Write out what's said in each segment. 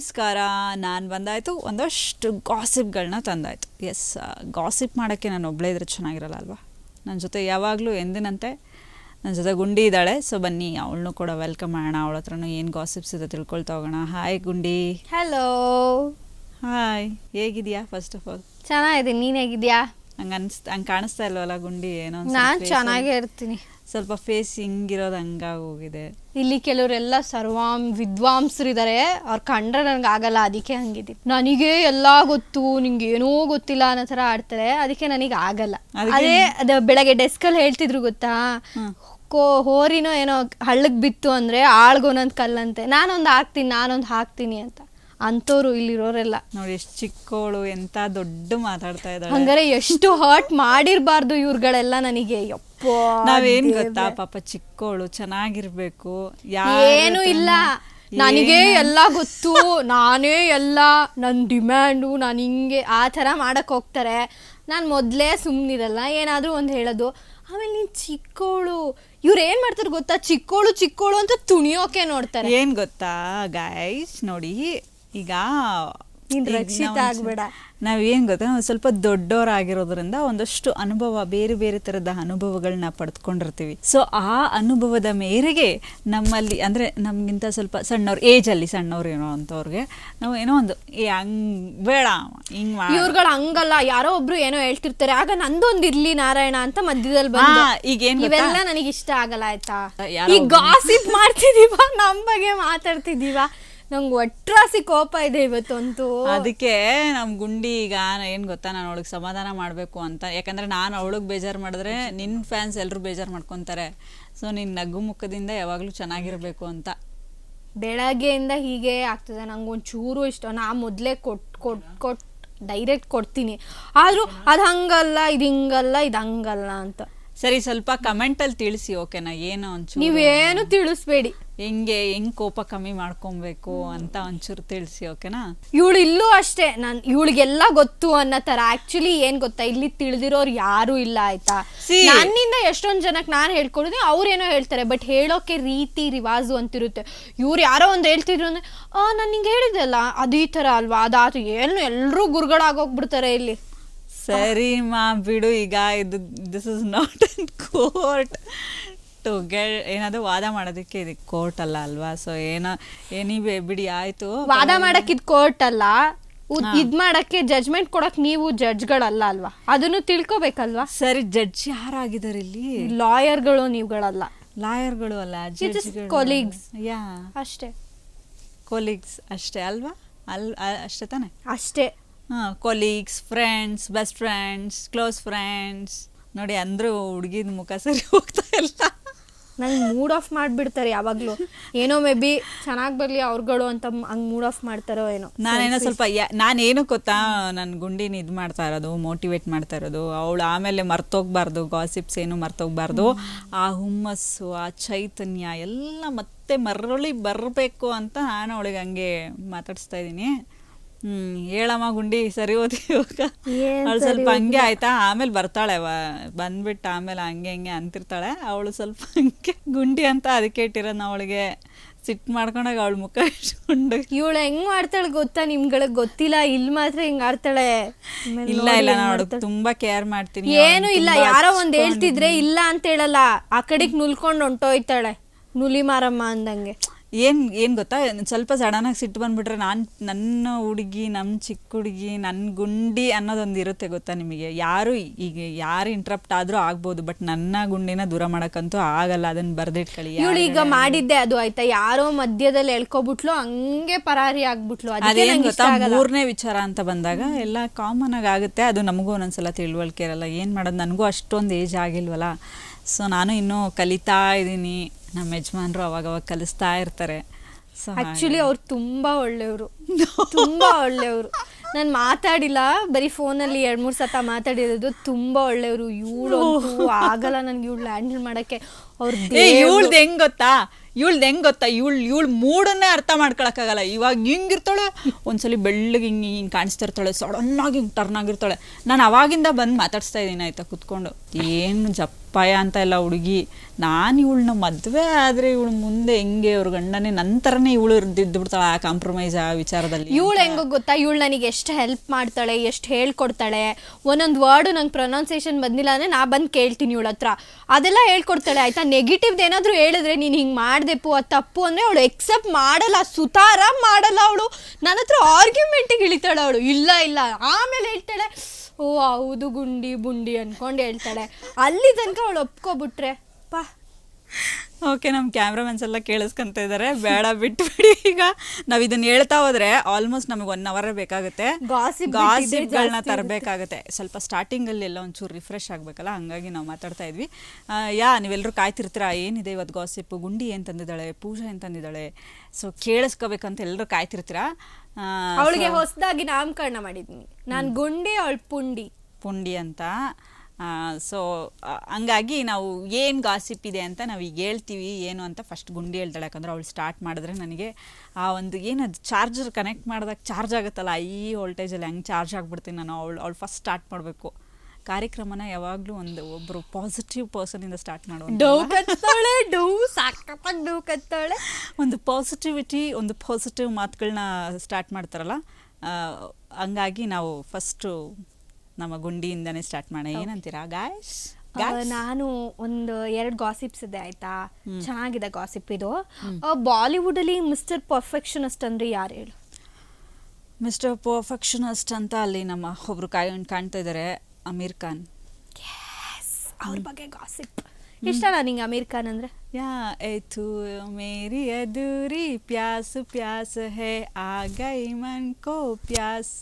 ನಮಸ್ಕಾರ. ನಾನು ಬಂದಾಯಿತು. ಒಂದಷ್ಟು ಗಾಸಿಪ್ಗಳನ್ನ ತಂದಾಯಿತು. ಎಸ್ ಗಾಸಿಪ್ ಮಾಡೋಕ್ಕೆ ನಾನು ಒಬ್ಬಳೇ ಇದ್ರೆ ಚೆನ್ನಾಗಿರಲ್ಲ ಅಲ್ವಾ? ನನ್ನ ಜೊತೆ ಯಾವಾಗಲೂ ಎಂದಿನಂತೆ ನನ್ನ ಜೊತೆ ಗುಂಡಿ ಇದ್ದಾಳೆ. ಸೊ ಬನ್ನಿ ಅವಳನ್ನು ಕೂಡ ವೆಲ್ಕಮ್ ಮಾಡೋಣ. ಅವಳ ಹತ್ರನೂ ಏನು ಗಾಸಿಪ್ಸ್ ಇದೆ ತಿಳ್ಕೊಳ್ತಾ ಹೋಗೋಣ. ಹಾಯ್ ಗುಂಡಿ. ಹಲೋ ಹಾಯ್ ಹೇಗಿದೆಯಾ ಫಸ್ಟ್ ಆಫ್ ಆಲ್ ಚೆನ್ನಾಗಿದ್ದೀನಿ. ನೀನು ಹೇಗಿದ್ಯಾ? ಹಂಗೆ ಅನ್ಸ್ ಹಂಗೆ ಕಾಣಿಸ್ತಾ ಇಲ್ವಲ್ಲ ಗುಂಡಿ ಏನೋ ನಾನು ನಾನ್ ಚೆನ್ನಾಗೇ ಇರ್ತೀನಿ. ಸ್ವಲ್ಪ ಫೇಸ್ ಹಿಂಗಿರೋದು ಹಂಗಾಗೋಗಿದೆ. ಇಲ್ಲಿ ಕೆಲವರೆಲ್ಲ ಸರ್ವಾಂ ವಿದ್ವಾಂಸರಿದ್ದಾರೆ. ಅವ್ರು ಕಂಡ್ರೆ ನನಗೆ ಆಗಲ್ಲ ಅದಕ್ಕೆ ಹಂಗಿದೆ ನನಗೆ ಎಲ್ಲ ಗೊತ್ತು ನಿಂಗೆ ಏನೋ ಗೊತ್ತಿಲ್ಲ ಅನ್ನೋ ತರ ಆಡ್ತಾರೆ. ಅದಕ್ಕೆ ನನಗೆ ಆಗಲ್ಲ. ಅದೇ ಅದ ಬೆಳಗ್ಗೆ ಡೆಸ್ಕಲ್ಲಿ ಹೇಳ್ತಿದ್ರು ಗೊತ್ತಾ? ಕೋ ಹೋರಿನೋ ಏನೋ ಹಳ್ಳಕ್ ಬಿತ್ತು ಅಂದ್ರೆ ಆಳ್ಗೊಂದೊಂದು ಕಲ್ಲಂತೆ. ನಾನೊಂದು ಹಾಕ್ತೀನಿ ನಾನೊಂದು ಹಾಕ್ತೀನಿ ಅಂತ. ಅಂಥವ್ರು ಇಲ್ಲಿರೋರೆಲ್ಲ. ನೋಡಿ ಎಷ್ಟು ಚಿಕ್ಕವಳು ಎಂತ ದೊಡ್ಡ ಮಾತಾಡ್ತಾ ಇದ್ದಾಳೆ. ಹಂಗಾರೆ ಎಷ್ಟು ಹರ್ಟ್ ಮಾಡಿರ್ಬಾರ್ದು ಇವ್ರುಗಳೆಲ್ಲ ನನಗೆ. ಯಪ್ಪೋ ನಾವೇನ್ ಗೊತ್ತಾ? ಪಾಪ ಚಿಕ್ಕವಳು ಚೆನ್ನಾಗಿರ್ಬೇಕು. ಏನು ಇಲ್ಲ. ನನಗೆ ಎಲ್ಲ ಗೊತ್ತು. ನಾನೇ ಎಲ್ಲ ನನ್ನ ಡಿಮ್ಯಾಂಡು ನಾನು ಹಿಂಗೆ ಆ ಥರ ಮಾಡಕ್ ಹೋಗ್ತಾರೆ. ನಾನು ಮೊದಲೇ ಸುಮ್ಮನಿರಲ್ಲ ಏನಾದರೂ ಒಂದು ಹೇಳೋದು. ಆಮೇಲೆ ನೀನು ಚಿಕ್ಕವಳು ಇವ್ರು ಏನು ಮಾಡ್ತಾರೆ ಗೊತ್ತಾ? ಚಿಕ್ಕವಳು ಚಿಕ್ಕವಳು ಅಂತ ತುಣಿಯೋಕೆ ನೋಡ್ತಾರೆ. ಏನ್ ಗೊತ್ತಾ ಗಾಯ್ಸ್ ನೋಡಿ ಈಗ ಆಗ್ಬೇಡ. ನಾವೇನ್ ಗೊತ್ತಾ ಸ್ವಲ್ಪ ದೊಡ್ಡವರಾಗಿರೋದ್ರಿಂದ ಒಂದಷ್ಟು ಅನುಭವ ಬೇರೆ ಬೇರೆ ತರದ ಅನುಭವಗಳನ್ನ ಪಡೆದುಕೊಂಡಿರ್ತೀವಿ ಸೊ ಆ ಅನುಭವದ ಮೇರೆಗೆ ನಮ್ಮಲ್ಲಿ ಅಂದ್ರೆ ನಮ್ಗಿಂತ ಸ್ವಲ್ಪ ಸಣ್ಣವ್ರು ಏಜ್ ಅಲ್ಲಿ ಸಣ್ಣವ್ರು ಏನೋ ಅಂತವ್ರಿಗೆ ನಾವು ಏನೋ ಒಂದು ಏ ಹಂಗ್ ಬೇಡ ಹಿಂಗ್. ಇವ್ರುಗಳು ಹಂಗಲ್ಲ ಯಾರೋ ಒಬ್ರು ಏನೋ ಹೇಳ್ತಿರ್ತಾರೆ ಆಗ ನಂದೊಂದು ಇರ್ಲಿ ನಾರಾಯಣ ಅಂತ ಮಧ್ಯದಲ್ಲಿ ಬಂದು ಹಾ, ಈಗ ಏನ್? ಇವೆಲ್ಲ ನನಗೆ ಇಷ್ಟ ಆಗಲ್ಲ ಆಯ್ತಾ ಈಗ ಗಾಸಿಪ್ ಮಾಡ್ತಿದೀವ ನಮ್ ಬಗ್ಗೆ ಮಾತಾಡ್ತಿದೀವ ನಂಗೆ ಒಟ್ರಾಸಿ ಕೋಪ ಇದೆ ಇವತ್ತಂತೂ ಅದಕ್ಕೆ ನಮ್ಮ ಗುಂಡಿ ಈಗ ಏನು ಗೊತ್ತಾ? ನಾನು ಅವಳಿಗೆ ಸಮಾಧಾನ ಮಾಡಬೇಕು ಅಂತ. ಯಾಕಂದ್ರೆ ನಾನು ಅವಳಿಗೆ ಬೇಜಾರು ಮಾಡಿದ್ರೆ ನಿನ್ನ ಫ್ಯಾನ್ಸ್ ಎಲ್ಲರೂ ಬೇಜಾರು ಮಾಡ್ಕೊಂತಾರೆ. ಸೊ ನಿನ್ನ ನಗು ಮುಖದಿಂದ ಯಾವಾಗಲೂ ಚೆನ್ನಾಗಿರಬೇಕು ಅಂತ. ಬೆಳಗ್ಗೆಯಿಂದ ಹೀಗೆ ಆಗ್ತದೆ. ನಂಗೆ ಚೂರು ಇಷ್ಟ. ನಾ ಮೊದಲೇ ಕೊಟ್ ಕೊಟ್ ಕೊಟ್ ಡೈರೆಕ್ಟ್ ಕೊಡ್ತೀನಿ. ಆದ್ರೂ ಅದು ಹಂಗಲ್ಲ ಇದು ಹಿಂಗಲ್ಲ ಇದು ಹಂಗಲ್ಲ ಅಂತ. ಸರಿ ಸ್ವಲ್ಪ ಕಮೆಂಟ್ ಅಲ್ಲಿ ತಿಳಿಸಿ ಓಕೆನಾ? ಏನೋ ಒಂಚೂರು. ನೀವೇನು ತಿಳಿಸ್ಬೇಡಿ. ಹೆಂಗೆ ಹೆಂಗ್ ಕೋಪ ಕಮ್ಮಿ ಮಾಡ್ಕೊಬೇಕು ಅಂತ ಒಂಚೂರು ತಿಳಿಸಿ ಓಕೆನಾ? ಇವಳು ಇಲ್ಲೂ ಅಷ್ಟೇ. ನಾನು ಇವಳಿಗೆಲ್ಲ ಗೊತ್ತು ಅನ್ನೋ ತರ ಆಕ್ಚುಲಿ ಏನ್ ಗೊತ್ತಾ? ಇಲ್ಲಿ ತಿಳಿದಿರೋರು ಯಾರು ಇಲ್ಲ ಆಯ್ತಾ? ನನ್ನಿಂದ ಎಷ್ಟೊಂದ್ ಜನಕ್ಕೆ ನಾನು ಹೇಳ್ಕೊಡಿದ್ರೆ ಅವ್ರೇನೋ ಹೇಳ್ತಾರೆ ಬಟ್ ಹೇಳೋಕೆ ರೀತಿ ರಿವಾಜು ಅಂತಿರುತ್ತೆ. ಇವ್ರು ಯಾರೋ ಒಂದು ಹೇಳ್ತಿದ್ರು ಅಂದ್ರೆ ಆ ನಾನು ನಿಂಗೆ ಹೇಳಿದೆಲ್ಲ ಅದು ತರ ಅಲ್ವಾ? ಅದಾತು ಏನು ಎಲ್ಲರೂ ಗುರುಗಳಾಗೋಗ್ಬಿಡ್ತಾರೆ ಇಲ್ಲಿ. ಸರಿ ಮಾ ಬಿಡು ಈಗ ಇದು this is not in court to get ಏನಾದ್ರು ವಾದ ಮಾಡೋದಕ್ಕೆ ಇದು ಕೋರ್ಟ್ ಅಲ್ಲ ಅಲ್ವಾ? ಸೊ ಏನೋ ಏನಿ ಬಿಡಿ ಆಯ್ತು. ವಾದ ಮಾಡಕ್ ಇದು ಕೋರ್ಟ್ ಅಲ್ಲ. ಇದು ಮಾಡಕ್ಕೆ ಜಜ್ಮೆಂಟ್ ಕೊಡಕ್ ನೀವು ಜಡ್ಜ್ಗಳಲ್ಲ ಅಲ್ವಾ? ಅದನ್ನು ತಿಳ್ಕೊಬೇಕಲ್ವಾ? ಸರಿ ಜಡ್ಜ್ ಯಾರಾಗಿದ್ದಾರೆ ಇಲ್ಲಿ? ಲಾಯರ್ಗಳು ನೀವುಗಳಲ್ಲ. ಲಾಯರ್ಗಳು ಅಲ್ಲ ಕೊಲೀಗ್ಸ್. ಯಾ. ಅಷ್ಟೇ. ಕೊಲೀಗ್ಸ್ ಅಷ್ಟೇ ಅಲ್ವಾ? ಅಲ್ ಅಷ್ಟೇ ತಾನೆ? ಅಷ್ಟೇ. ಹಾಂ colleagues friends best friends close friends ನೋಡಿ ಅಂದ್ರು ಹುಡುಗಿದ ಮುಖ ಸರಿ ಹೋಗ್ತಾ ಇಲ್ಲ. ನಂಗೆ ಮೂಡ್ ಆಫ್ ಮಾಡ್ಬಿಡ್ತಾರೆ ಯಾವಾಗ್ಲೂ. ಏನೋ ಮೇ ಬಿ ಚೆನ್ನಾಗಿ ಬರಲಿ ಅವ್ರುಗಳು ಅಂತ ಹಂಗೆ ಮೂಡ್ ಆಫ್ ಮಾಡ್ತಾರೋ ಏನೋ. ನಾನೇನೋ ಸ್ವಲ್ಪ ನಾನೇನು ಗೊತ್ತಾ ನನ್ನ ಗುಂಡಿನ ಇದು ಮಾಡ್ತಾ ಇರೋದು ಮೋಟಿವೇಟ್ ಮಾಡ್ತಾ ಇರೋದು. ಅವಳು ಆಮೇಲೆ ಮರ್ತೋಗ್ಬಾರ್ದು ಗಾಸಿಪ್ಸ್ ಏನು ಮರ್ತೋಗ್ಬಾರ್ದು. ಆ ಹುಮ್ಮಸ್ಸು ಆ ಚೈತನ್ಯ ಎಲ್ಲ ಮತ್ತೆ ಮರಳಿ ಬರಬೇಕು ಅಂತ ನಾನು ಅವಳಿಗೆ ಹಂಗೆ ಮಾತಾಡಿಸ್ತಾ ಇದ್ದೀನಿ. ಹ್ಮ್ ಹೇಳಮ್ಮ ಗುಂಡಿ ಸರಿ ಏನ್ ಅವಳು ಸ್ವಲ್ಪ ಹಂಗೆ ಆಯ್ತಾ? ಆಮೇಲೆ ಬರ್ತಾಳೆ ಬಂದ್ಬಿಟ್ಟು ಆಮೇಲೆ ಹಂಗೆ ಹಂಗೆ ಅಂತಿರ್ತಾಳೆ. ಅವಳು ಸ್ವಲ್ಪ ಹಂಗೆ ಗುಂಡಿ ಅಂತ ಅದಕ್ಕೆ ಇಟ್ಟಿರೋದು ಅವಳಿಗೆ ಸಿಟ್ ಮಾಡ್ಕೊಂಡಾಗ ಅವಳ ಮುಖ ಇಟ್ಕೊಂಡು. ಇವಳು ಹೆಂಗ್ ಮಾಡ್ತಾಳೆ ಗೊತ್ತಾ? ನಿಮ್ಗಳಿಗೆ ಗೊತ್ತಿಲ್ಲ ಇಲ್ಲಿ ಮಾತ್ರ ಹಿಂಗ್ ಆಡ್ತಾಳೆ. ಇಲ್ಲ ಇಲ್ಲ ನೋಡು ತುಂಬಾ ಕೇರ್ ಮಾಡ್ತೀನಿ ಏನು ಇಲ್ಲ ಯಾರೋ ಒಂದ್ ಹೇಳ್ತಿದ್ರೆ ಇಲ್ಲ ಅಂತ ಹೇಳಲ್ಲ. ಆ ಕಡೆಗ್ ನುಲ್ಕೊಂಡು ಹೊಂಟೋಯ್ತಾಳೆ. ನುಲಿ ಮಾರಮ್ಮ ಅಂದಂಗೆ. ಏನ್ ಏನ್ ಗೊತ್ತಾ? ಸ್ವಲ್ಪ ಸಡನ್ ಆಗಿ ಸಿಟ್ಟು ಬಂದ್ಬಿಟ್ರೆ ನಾನು ನನ್ನ ಹುಡುಗಿ ನಮ್ಮ ಚಿಕ್ಕ ಹುಡುಗಿ ನನ್ನ ಗುಂಡಿ ಅನ್ನೋದೊಂದು ಇರುತ್ತೆ ಗೊತ್ತಾ ನಿಮಗೆ? ಯಾರು ಈಗ ಯಾರು ಇಂಟ್ರಪ್ಟ್ ಆದ್ರೂ ಆಗ್ಬೋದು ಬಟ್ ನನ್ನ ಗುಂಡಿನ ದೂರ ಮಾಡೋಕ್ಕಂತೂ ಆಗಲ್ಲ ಅದನ್ನು ಬರ್ದಿಟ್ಕೊಳ್ಳಿ. ಇವಳು ಈಗ ಮಾಡಿದ್ದೆ ಅದು ಆಯ್ತಾ? ಯಾರೋ ಮಧ್ಯದಲ್ಲಿ ಎಳ್ಕೊಬಿಟ್ಲು ಹಂಗೆ ಪರಾರಿ ಆಗ್ಬಿಟ್ಲು ಅದೇನ್ ಗೊತ್ತಾ? ಮೂರನೇ ವಿಚಾರ ಅಂತ ಬಂದಾಗ ಎಲ್ಲ ಕಾಮನ್ ಆಗಿ ಆಗುತ್ತೆ. ಅದು ನಮಗೂ ಒಂದೊಂದ್ಸಲ ತಿಳುವಳಿಕೆ ಇರಲ್ಲ. ಏನು ಮಾಡೋದು? ನನಗೂ ಅಷ್ಟೊಂದು ಏಜ್ ಆಗಿಲ್ವಲ್ಲ. ಸೊ ನಾನು ಇನ್ನೂ ಕಲಿತಾ ಇದ್ದೀನಿ. ನಮ್ಮ ಯಜಮಾನ್ರು ಅವಾಗ ಅವಾಗ ಕಲಿಸ್ತಾ ಇರ್ತಾರೆ. ಆಕ್ಚುಲಿ ಅವ್ರು ತುಂಬಾ ಒಳ್ಳೆಯವರು. ತುಂಬಾ ಒಳ್ಳೆಯವರು. ನಾನು ಮಾತಾಡಿಲ್ಲ ಬರೀ ಫೋನಲ್ಲಿ ಎರಡು ಮೂರು ಸತ ಮಾತಾಡಿರೋದು. ತುಂಬಾ ಒಳ್ಳೆಯವರು. ಇವಳು ಆಗಲ್ಲ ನನಗೆ ಇವಳು ಹ್ಯಾಂಡಲ್ ಮಾಡಕ್ಕೆ. ಇವಳ್ದು ಹೆಂಗ್ ಗೊತ್ತಾ? ಇವಳ್ದು ಹೆಂಗ್ ಗೊತ್ತಾ? ಇವಳ್ ಇವಳ್ ಮೂಡನ್ನೇ ಅರ್ಥ ಮಾಡ್ಕೊಳಕ್ಕಾಗಲ್ಲ. ಇವಾಗ ಹಿಂಗಿರ್ತಾಳೆ ಒಂದ್ಸಲಿ ಬೆಳ್ಳಗೆ ಹಿಂಗೆ ಹಿಂಗೆ ಕಾಣಿಸ್ತಾ ಇರ್ತಾಳೆ ಸಡನ್ ಆಗಿ ಹಿಂಗೆ ಟರ್ನ್ ಆಗಿರ್ತಾಳೆ. ನಾನು ಅವಾಗಿಂದ ಬಂದು ಮಾತಾಡ್ಸ್ತಾ ಇದ್ದೀನಿ ಆಯ್ತಾ ಕುತ್ಕೊಂಡು. ಏನು ಜಪ್ಪಾಯ ಅಂತ ಇಲ್ಲ ಹುಡುಗಿ. ನಾನು ಇವಳನ್ನ ಮದುವೆ ಆದರೆ ಇವಳು ಮುಂದೆ ಹೆಂಗೆ? ಅವ್ರ ಗಂಡನೇ ನಂತರನೇ ಇವಳು ಇದ್ದು ಬಿಡ್ತಾಳೆ ಆ ಕಾಂಪ್ರಮೈಸ್ ಆ ವಿಚಾರದಲ್ಲಿ ಇವಳು ಹೆಂಗೋ ಗೊತ್ತಾ? ಇವಳು ನನಗೆ ಎಷ್ಟು ಹೆಲ್ಪ್ ಮಾಡ್ತಾಳೆ ಎಷ್ಟು ಹೇಳ್ಕೊಡ್ತಾಳೆ. ಒಂದೊಂದು ವರ್ಡ್ ನಂಗೆ ಪ್ರೊನೌನ್ಸಿಯೇಷನ್ ಬಂದಿಲ್ಲ ಅಂದರೆ ನಾ ಬಂದು ಕೇಳ್ತೀನಿ ಇವಳ ಹತ್ರ. ಅದೆಲ್ಲ ಹೇಳ್ಕೊಡ್ತಾಳೆ ಆಯ್ತಾ? ನೆಗೆಟಿವ್ದು ಏನಾದರೂ ಹೇಳಿದ್ರೆ ನೀನು ಹಿಂಗೆ ಮಾಡಿದೆಪ್ಪು ಅದು ತಪ್ಪು ಅಂದರೆ ಅವಳು ಎಕ್ಸೆಪ್ಟ್ ಮಾಡಲ್ಲ ಸುತಾರ ಮಾಡಲ್ಲ ಅವಳು. ನನ್ನ ಹತ್ರ ಆರ್ಗ್ಯುಮೆಂಟಿಗೆ ಇಳಿತಾಳೆ ಅವಳು. ಇಲ್ಲ ಇಲ್ಲ. ಆಮೇಲೆ ಹೇಳ್ತಾಳೆ, ಓ, ಹೌದು ಗುಂಡಿ, ಬುಂಡಿ ಅಂದ್ಕೊಂಡು ಹೇಳ್ತಾಳೆ. ಅಲ್ಲಿ ತನಕ ಅವಳು ಒಪ್ಕೊಬಿಟ್ರೆ, ಪಾ. ಓಕೆ ನಮ್ಮ ಕ್ಯಾಮ್ರಾಮನ್ಸ್ ಎಲ್ಲ ಕೇಳಿಸ್ಕೊಂತ ಇದ್ದಾರೆ ಬೇಡ ಬಿಟ್ಬಿಡಿ. ಈಗ ನಾವು ಇದನ್ನ ಹೇಳ್ತಾ ಹೋದ್ರೆ ಆಲ್ಮೋಸ್ಟ್ ನಮಗೆ ಒನ್ ಅವರ್ ಬೇಕಾಗುತ್ತೆ. ಗಾಸಿಪ್ಗಳನ್ನ ತರಬೇಕಾಗುತ್ತೆ. ಸ್ವಲ್ಪ ಸ್ಟಾರ್ಟಿಂಗಲ್ಲಿ ಎಲ್ಲ ಒಂಚೂರು ರಿಫ್ರೆಶ್ ಆಗಬೇಕಲ್ಲ ಹಂಗಾಗಿ ನಾವು ಮಾತಾಡ್ತಾ ಇದ್ವಿ. ಯಾ ನೀವೆಲ್ಲರೂ ಕಾಯ್ತಿರ್ತೀರಾ? ಏನಿದೆ ಇವತ್ತು ಗಾಸಿಪ್ ಗುಂಡಿ ಏನ್ ತಂದಿದ್ದಾಳೆ? ಪೂಜಾ ಏನು ತಂದಿದ್ದಾಳೆ? ಸೊ ಕೇಳಿಸ್ಕೋಬೇಕಂತ ಎಲ್ಲರೂ ಕಾಯ್ತಿರ್ತೀರಾ? ಅವಳಿಗೆ ಹೊಸದಾಗಿ ನಾಮಕರಣ ಮಾಡಿದ್ನಿ. ನಾನು ಗುಂಡಿ ಅವಳು ಪುಂಡಿ. ಪುಂಡಿ ಅಂತ. ಸೊ ಹಂಗಾಗಿ ನಾವು ಏನು ಗಾಸಿಪ್ ಇದೆ ಅಂತ ನಾವು ಈಗ ಹೇಳ್ತೀವಿ ಏನು ಅಂತ ಫಸ್ಟ್ ಗುಂಡಿ ಹೇಳ್ತಾಳೆ. ಯಾಕಂದ್ರೆ ಅವಳು ಸ್ಟಾರ್ಟ್ ಮಾಡಿದ್ರೆ ನನಗೆ ಆ ಒಂದು ಏನದು ಚಾರ್ಜರ್ ಕನೆಕ್ಟ್ ಮಾಡಿದಾಗ ಚಾರ್ಜ್ ಆಗುತ್ತಲ್ಲ ಈ ವೋಲ್ಟೇಜಲ್ಲಿ ಹೆಂಗೆ ಚಾರ್ಜ್ ಆಗಿಬಿಡ್ತೀನಿ ನಾನು. ಅವಳು ಅವಳು ಫಸ್ಟ್ ಸ್ಟಾರ್ಟ್ ಮಾಡಬೇಕು. ಕಾರ್ಯಕ್ರಮನ ಯಾವಾಗಲೂ ಒಂದು ಒಬ್ಬರು ಪಾಸಿಟಿವ್ ಪರ್ಸನಿಂದ ಸ್ಟಾರ್ಟ್ ಮಾಡುವ ಒಂದು ಪಾಸಿಟಿವಿಟಿ ಒಂದು ಪಾಸಿಟಿವ್ ಮಾತುಗಳನ್ನ ಸ್ಟಾರ್ಟ್ ಮಾಡ್ತಾರಲ್ಲ ಹಂಗಾಗಿ ನಾವು ಫಸ್ಟು ನಮ್ಮ ಗುಂಡಿಯಿಂದನೇ ಸ್ಟಾರ್ಟ್ ಮಾಡೋಣ. ಏನಂತೀರಾ ಗಾಯ್ಸ್ ನಾನು ಒಂದು ಎರಡು ಗಾಸಿಪ್ಸ್ ಇದೆ ಆಯ್ತಾ? ಚೆನ್ನಾಗಿದೆ ಗಾಸಿಪ್ ಇದು. ಬಾಲಿವುಡ್ ಅಲ್ಲಿ ಮಿಸ್ಟರ್ ಪರ್ಫೆಕ್ಷನಿಸ್ಟ್ ಅಂದ್ರೆ ಯಾರು ಹೇಳು? ಮಿಸ್ಟರ್ ಪರ್ಫೆಕ್ಷನಿಸ್ಟ್ ಅಂತ ಅಲ್ಲಿ ನಮ್ಮ ಒಬ್ರು ಕಾಯ್ ಕಾಣ್ತಾ ಇದ್ದಾರೆ ಅಮೀರ್ ಖಾನ್. ಅವ್ರ ಬಗ್ಗೆ ಗಾಸಿಪ್ ಇಷ್ಟ ನಿಂಗೆ ಅಮೀರ್ ಖಾನ್ ಅಂದ್ರೆ? ಯಾ ಏತು ಮೇರಿ ಅದೂರಿ ಪ್ಯಾಸ್ ಪ್ಯಾಸ್ ಹೇ ಆ ಗೈ ಮನ್ ಕೋ ಪ್ಯಾಸ್.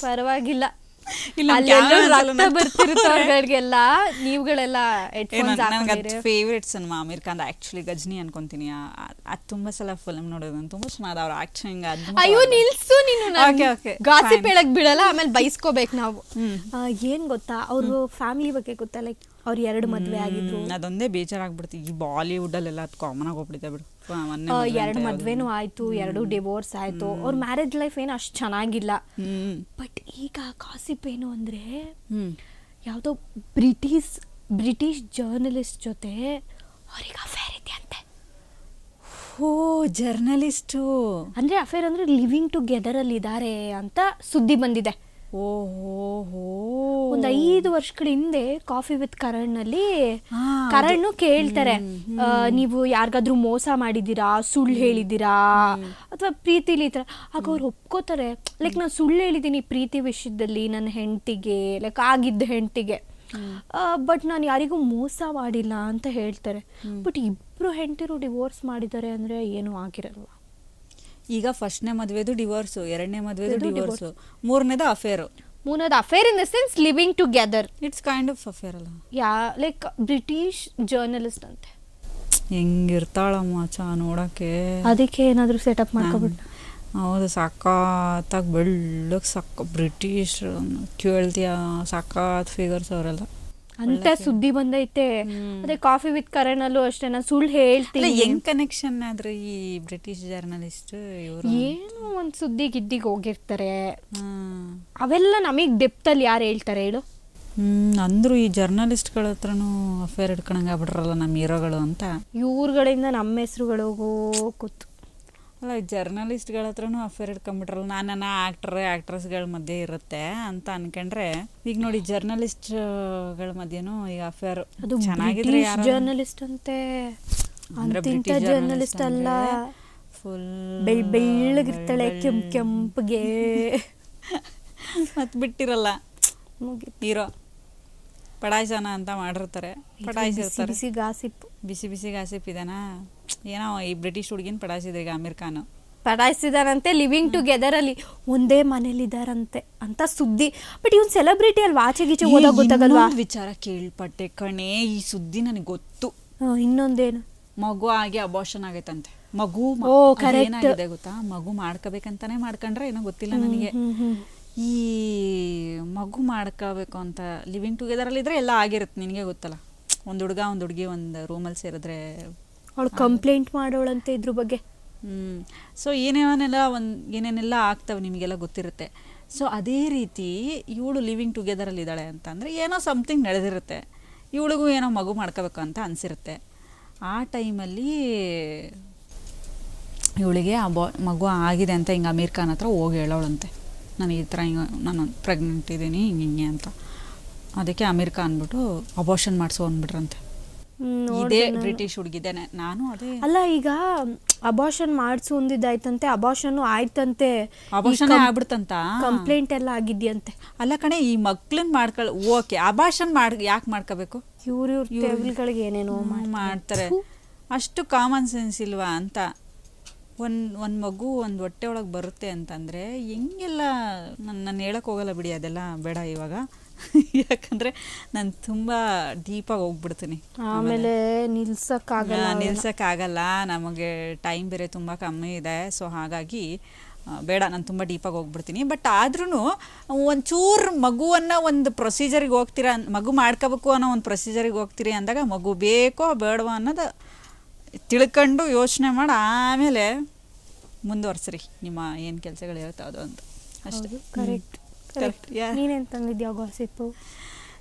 ಪರವಾಗಿಲ್ಲ. ಬರ್ತಿರುತ್ತವ್ರಿಗೆಲ್ಲ ನೀವುಗಳೆಲ್ಲ favourite cinema Aamir Khan actually Ghajini ಅನ್ಕೊಂತೀನಿ. ಅದು ತುಂಬಾ ಸಲ ಫಿಲ್ಮ್ ನೋಡೋದು ತುಂಬಾ ಚೆನ್ನಾಗಿ ಅವ್ರ ಆಕ್ಟಿಂಗ್ ಅಯ್ಯೋ ನಿಲ್ಸು ನೀನು ಗಾಸಿಪ್. ಹೇಳಕ್ ಬಿಡಲ್ಲ ಆಮೇಲೆ ಬೈಸ್ಕೋಬೇಕು ನಾವು. ಏನ್ ಗೊತ್ತಾ? ಅವ್ರ ಫ್ಯಾಮಿಲಿ ಬಗ್ಗೆ ಗೊತ್ತಾ? ಲೈಕ್ ಅವ್ರ ಎರಡು ಮದ್ವೆ ಆಗಿದ್ರು. ಅದೊಂದೇ ಬೇಜಾರಾಗ್ಬಿಡ್ತು. ಈ ಬಾಲಿವುಡ್ ಅಲ್ಲೆಲ್ಲ ಅದು ಕಾಮನ್ ಆಗಿ ಹೋಗ್ಬಿಟ್ಟಿದೆ ಬಿಡು. ಎರಡು ಅಂತ ಮದ್ವೆನೂ ಆಯ್ತು ಎರಡು ಡಿವೋರ್ಸ್ ಆಯ್ತು. ಅವ್ರ ಮ್ಯಾರೇಜ್ ಲೈಫ್ ಏನು ಅಷ್ಟು ಚೆನ್ನಾಗಿಲ್ಲ. ಬಟ್ ಈಗ ಕಾಸಿಪ್ ಏನು ಅಂದ್ರೆ ಯಾವುದೋ ಬ್ರಿಟಿಷ್ ಬ್ರಿಟಿಷ್ ಜರ್ನಲಿಸ್ಟ್ ಜೊತೆ ಅವ್ರಿಗೆ ಅಫೇರ್ ಇದೆಯಂತೆ ಓ ಜರ್ನಲಿಸ್ಟು ಅಂದ್ರೆ ಅಫೇರ್ ಅಂದ್ರೆ ಲಿವಿಂಗ್ ಟುಗೆದರ್ ಅಲ್ಲಿ ಇದ್ದಾರೆ ಅಂತ ಸುದ್ದಿ ಬಂದಿದೆ. ಒಂದ್ ಐದು ವರ್ಷಗಳ ಹಿಂದೆ ಕಾಫಿ ವಿತ್ ಕರಣ್ನಲ್ಲಿ ಕರಣ್ ಕೇಳ್ತಾರೆ. ನೀವು ಯಾರಿಗಾದ್ರೂ ಮೋಸ ಮಾಡಿದ್ದೀರಾ ಸುಳ್ಳು ಹೇಳಿದ್ದೀರಾ? ಅಥವಾ ಪ್ರೀತಿಲಿ ಈ ಥರ? ಆಗ ಅವ್ರು ಒಪ್ಕೋತಾರೆ. ಲೈಕ್ ನಾನು ಸುಳ್ಳು ಹೇಳಿದ್ದೀನಿ ಪ್ರೀತಿ ವಿಷಯದಲ್ಲಿ ನನ್ನ ಹೆಂಡತಿಗೆ ಲೈಕ್ ಆಗಿದ್ದ ಹೆಂಡತಿಗೆ. ಬಟ್ ನಾನು ಯಾರಿಗೂ ಮೋಸ ಮಾಡಿಲ್ಲ ಅಂತ ಹೇಳ್ತಾರೆ. ಬಟ್ ಇಬ್ರು ಹೆಂಡತಿರು ಡಿವೋರ್ಸ್ ಮಾಡಿದ್ದಾರೆ ಅಂದ್ರೆ ಏನು ಆಗಿರಲ್ವಾ? ಈಗ ಫಸ್ಟ್ನೇ ಮದುವೆದು ಡಿವೋರ್ಸು ಎರಡನೇ ಮದುವೆದು ಡಿವೋರ್ಸ್ ಮೂರನೇದು ಅಫೇರು ಮೂರನೇದು affair in the sense living together it's kind of affair ಅಲ್ಲ. ಯಾ ಲೈಕ್ ಬ್ರಿಟಿಷ್ ಜರ್ನಲಿಸ್ಟ್ ಅಂತೆ. ಹೆಂಗಿರ್ತಾಳಮ್ಮ ಚಾ ನೋಡಕ್ಕೆ. ಅದಕ್ಕೆ ಏನಾದರೂ ಸೆಟಪ್ ಮಾಡ್ಕೊಬಿಟ್ಟು ಹೌದು ಸಖತ್ತಾಗಿ ಬೆಳ್ಳಗೆ ಸಕ್ಕ ಬ್ರಿಟಿಷ್ ಕೇಳ್ತೀಯ? ಸಖತ್ ಫಿಗರ್ಸ್ ಅವರೆಲ್ಲ. ಅಂತ ಸುದ್ದಿ ಬಂದೈತೆ. ಅದೇ ಕಾಫಿ ವಿತ್ ಕರಣ್ ಅಲ್ಲೂ ಅಷ್ಟೇ ನಾನು ಸುಳ್ಳು ಹೇಳ್ತೀನಿ. ಹೆಂಗ್ ಕನೆಕ್ಷನ್ ಆದ್ರೆ ಈ ಬ್ರಿಟಿಷ್ ಜರ್ನಲಿಸ್ಟ್ ಇವರು ಏನೋ ಒಂದು ಸುದ್ದಿ ಗಿದ್ದಿಗೆ ಹೋಗಿರ್ತಾರೆ. ಅವೆಲ್ಲ ನಮಗೆ ಡೆಪ್ತಲ್ಲಿ ಯಾರು ಹೇಳ್ತಾರೆ ಹೇಳು? ಹ್ಮ್ ಅಂದ್ರು ಈ ಜರ್ನಲಿಸ್ಟ್ಗಳ ಹತ್ರನೂ ಅಫೇರ್ ಇಟ್ಕೊಳಂಗ ಆಗ್ಬಿಟ್ರಲ್ಲ ನಮ್ಮ ಹೀರೋಗಳು ಅಂತ? ಇವ್ರುಗಳಿಂದ ನಮ್ಮ ಹೆಸರುಗಳು ಕೂತು ಅಲ್ಲ ಜರ್ನಲಿಸ್ಟ್ಗಳ ಹತ್ರನೂ ಅಫೇರ್ ಇಟ್ಕೊಂಡ್ಬಿಟ್ರಲ್ಲ ನಾನು ನನ್ನ ಆಕ್ಟರ್ ಆಕ್ಟ್ರೆಸ್ಗಳ ಮಧ್ಯೆ ಇರುತ್ತೆ ಅಂತ ಅನ್ಕೊಂಡ್ರೆ ಈಗ ನೋಡಿ ಜರ್ನಲಿಸ್ಟ್ಗಳ ಮಧ್ಯೆನೂ ಈಗ ಅಫೇರ್ ಅದು ಚೆನ್ನಾಗಿದ್ರೆ ಜರ್ನಲಿಸ್ಟ್ ಅಂತೆ. ಜರ್ನಲಿಸ್ಟ್ ಅಲ್ಲ. ಫುಲ್ ಬೆಳ್ ಬೆಳ್ಳಗಿರ್ತಾಳೆ ಕೆಂಪ್ ಕೆಂಪ್ಗೆ. ಮತ್ ಬಿಟ್ಟಿರಲ್ಲ. ಹೀರೋ. ಪಡಾಯ್ಸೋಣ ಅಂತ ಮಾಡಿರ್ತಾರೆ. ಪಡಾಯ್ಸಿರ್ತಾರೆ ಸಿಗಾಸಿಪ್ಪು ಬಿಸಿ ಬಿಸಿ ಗಾಸಿಪ್ ಇದೆನಾ ಏನೋ ಈ ಬ್ರಿಟಿಷ್ ಹುಡುಗಿನ ಪಡಾಯಿಸಿದ್ರು ಈಗ ಆಮಿರ್ ಖಾನ್. ಪಡಾಯಿಸಿದಾರಂತೆ ಲಿವಿಂಗ್ ಟುಗೆದರ್ ಅಲ್ಲಿ ಒಂದೇ ಮನೇಲಿದ್ದಾರಂತೆ ಅಂತ ಸುದ್ದಿ. ಬಟ್ ಇವನ್ ಸೆಲೆಬ್ರಿಟಿ ಅಲ್ವಾ? ಆಚೆ ಗೀಚೆ ಓದಾಗ ಗೊತ್ತಾಗಲ್ವಾ? ವಿಚಾರ ಕೇಳ್ಪಟ್ಟೆ ಕಣೆ ಈ ಸುದ್ದಿ ನನಗೆ ಗೊತ್ತು. ಇನ್ನೊಂದೇನು? ಮಗು ಆಗಿ ಅಬಾರ್ಷನ್ ಆಗೈತಂತೆ. ಮಗು. ಏನಾಗಿದೆ ಗೊತ್ತಾ? ಮಗು ಮಾಡ್ಕೋಬೇಕಂತಾನೆ ಮಾಡ್ಕೊಂಡ್ರೆ ಏನೋ ಗೊತ್ತಿಲ್ಲ ನನಗೆ. ಈ ಮಗು ಮಾಡ್ಕೋಬೇಕು ಅಂತ ಲಿವಿಂಗ್ ಟುಗೆದರ್ ಅಲ್ಲಿ ಇದ್ರೆ ಎಲ್ಲ ಆಗಿರುತ್ತೆ ನಿನಗೆ ಗೊತ್ತಲ್ಲ. ಒಂದು ಹುಡುಗ ಒಂದು ಹುಡುಗಿ ಒಂದು ರೂಮಲ್ಲಿ ಸೇರಿದ್ರೆ ಅವಳು ಕಂಪ್ಲೇಂಟ್ ಮಾಡೋಳಂತೆ ಇದ್ರ ಬಗ್ಗೆ? ಹ್ಞೂ ಸೊ ಏನೇನೆಲ್ಲ ಒಂದು ಏನೇನೆಲ್ಲ ಆಗ್ತವೆ ನಿಮಗೆಲ್ಲ ಗೊತ್ತಿರುತ್ತೆ. ಸೊ ಅದೇ ರೀತಿ ಇವಳು ಲಿವಿಂಗ್ ಟುಗೆದರಲ್ಲಿ ಇದ್ದಾಳೆ ಅಂತಂದರೆ ಏನೋ ಸಮಥಿಂಗ್ ನಡೆದಿರುತ್ತೆ. ಇವಳಿಗೂ ಏನೋ ಮಗು ಮಾಡ್ಕೋಬೇಕು ಅಂತ ಅನಿಸಿರುತ್ತೆ. ಆ ಟೈಮಲ್ಲಿ ಇವಳಿಗೆ ಆ ಬಾ ಮಗು ಆಗಿದೆ ಅಂತ ಹಿಂಗೆ ಅಮೀರ್ ಖಾನ್ ಹತ್ರ ಹೋಗಿ ಹೇಳೋಳಂತೆ. ನಾನು ಈ ಥರ ಹಿಂಗೆ ನಾನು ಪ್ರೆಗ್ನೆಂಟ್ ಇದ್ದೀನಿ ಹಿಂಗೆ ಹಿಂಗೆ ಅಂತ. ಅದಕ್ಕೆ ಅಮೀರ್ ಖಾನ್ ಅಂದ್ಬಿಟ್ಟು ಅಬೋಷನ್ ಮಾಡಿಸೋ ಅಂದ್ಬಿಟ್ರಂತೆ. ಇದೇ ಬ್ರಿಟಿಷ್ ಹುಡುಗಿದ್ದೇನೆ. ನಾನು ಅದೇ ಅಲ್ಲ ಈಗ ಅಬೋಷನ್ ಮಾಡಿಸು ಒಂದಿದ್ದಾಯ್ತಂತೆ ಅಬಾಷನ್ ಆಯ್ತಂತೆ. ಅಬೋಷನ್ ಆಗ್ಬಿಡ್ತಂತ? ಕಂಪ್ಲೇಂಟ್ ಎಲ್ಲ ಆಗಿದ್ಯಂತೆ. ಅಲ್ಲ ಕಣೆ ಈ ಮಕ್ಳನ್ ಮಾಡ್ಕೊಳ್ ಓಕೆ ಅಬಾಷನ್ ಮಾಡ್ ಯಾಕೆ ಮಾಡ್ಕೋಬೇಕು? ಇವ್ರ ಇವ್ರ ಟೇಬಲ್ಗಳಿಗೆ ಏನೇನೋ ಮಾಡ್ತಾರೆ. ಅಷ್ಟು ಕಾಮನ್ ಸೆನ್ಸ್ ಇಲ್ವಾ ಅಂತ. ಒಂದ್ ಒಂದ್ ಮಗು ಒಂದ್ ಹೊಟ್ಟೆ ಒಳಗೆ ಬರುತ್ತೆ ಅಂತಂದ್ರೆ ಹೆಂಗೆಲ್ಲ ನಾನು ಹೇಳಕ್ ಹೋಗಲ್ಲ ಬಿಡಿ ಅದೆಲ್ಲ ಬೇಡ ಇವಾಗ. ಯಾಕಂದರೆ ನಾನು ತುಂಬ ಡೀಪಾಗಿ ಹೋಗ್ಬಿಡ್ತೀನಿ. ಆಮೇಲೆ ನಿಲ್ಸಕ್ಕಾಗಲ್ಲ ಆ, ನಿಲ್ಸಕ್ಕಾಗಲ್ಲ. ನಮಗೆ ಟೈಮ್ ಬೇರೆ ತುಂಬಾ ಕಮ್ಮಿ ಇದೆ. ಸೊ ಹಾಗಾಗಿ ಬೇಡ ನಾನು ತುಂಬ ಡೀಪಾಗಿ ಹೋಗ್ಬಿಡ್ತೀನಿ. ಬಟ್ ಆದ್ರೂ ಒಂಚೂರು ಮಗುವನ್ನು ಒಂದು ಪ್ರೊಸೀಜರಿಗೆ ಹೋಗ್ತೀರಾ ಮಗು ಮಾಡ್ಕೋಬೇಕು ಅನ್ನೋ ಒಂದು ಪ್ರೊಸೀಜರಿಗೆ ಹೋಗ್ತೀರಿ ಅಂದಾಗ ಮಗು ಬೇಕೋ ಬೇಡವೋ ಅನ್ನೋದು ತಿಳ್ಕೊಂಡು ಯೋಚನೆ ಮಾಡಿ ಆಮೇಲೆ ಮುಂದುವರ್ಸ್ರಿ. ನಿಮ್ಮ ಏನು ಕೆಲಸಗಳು ಅದು ಅಂತ. ಅಷ್ಟೇ. Correct Yeah. ನೀನೇನ್ ತಂದಿದ್ಯಾ ಗಾಸಿಪ್ಪು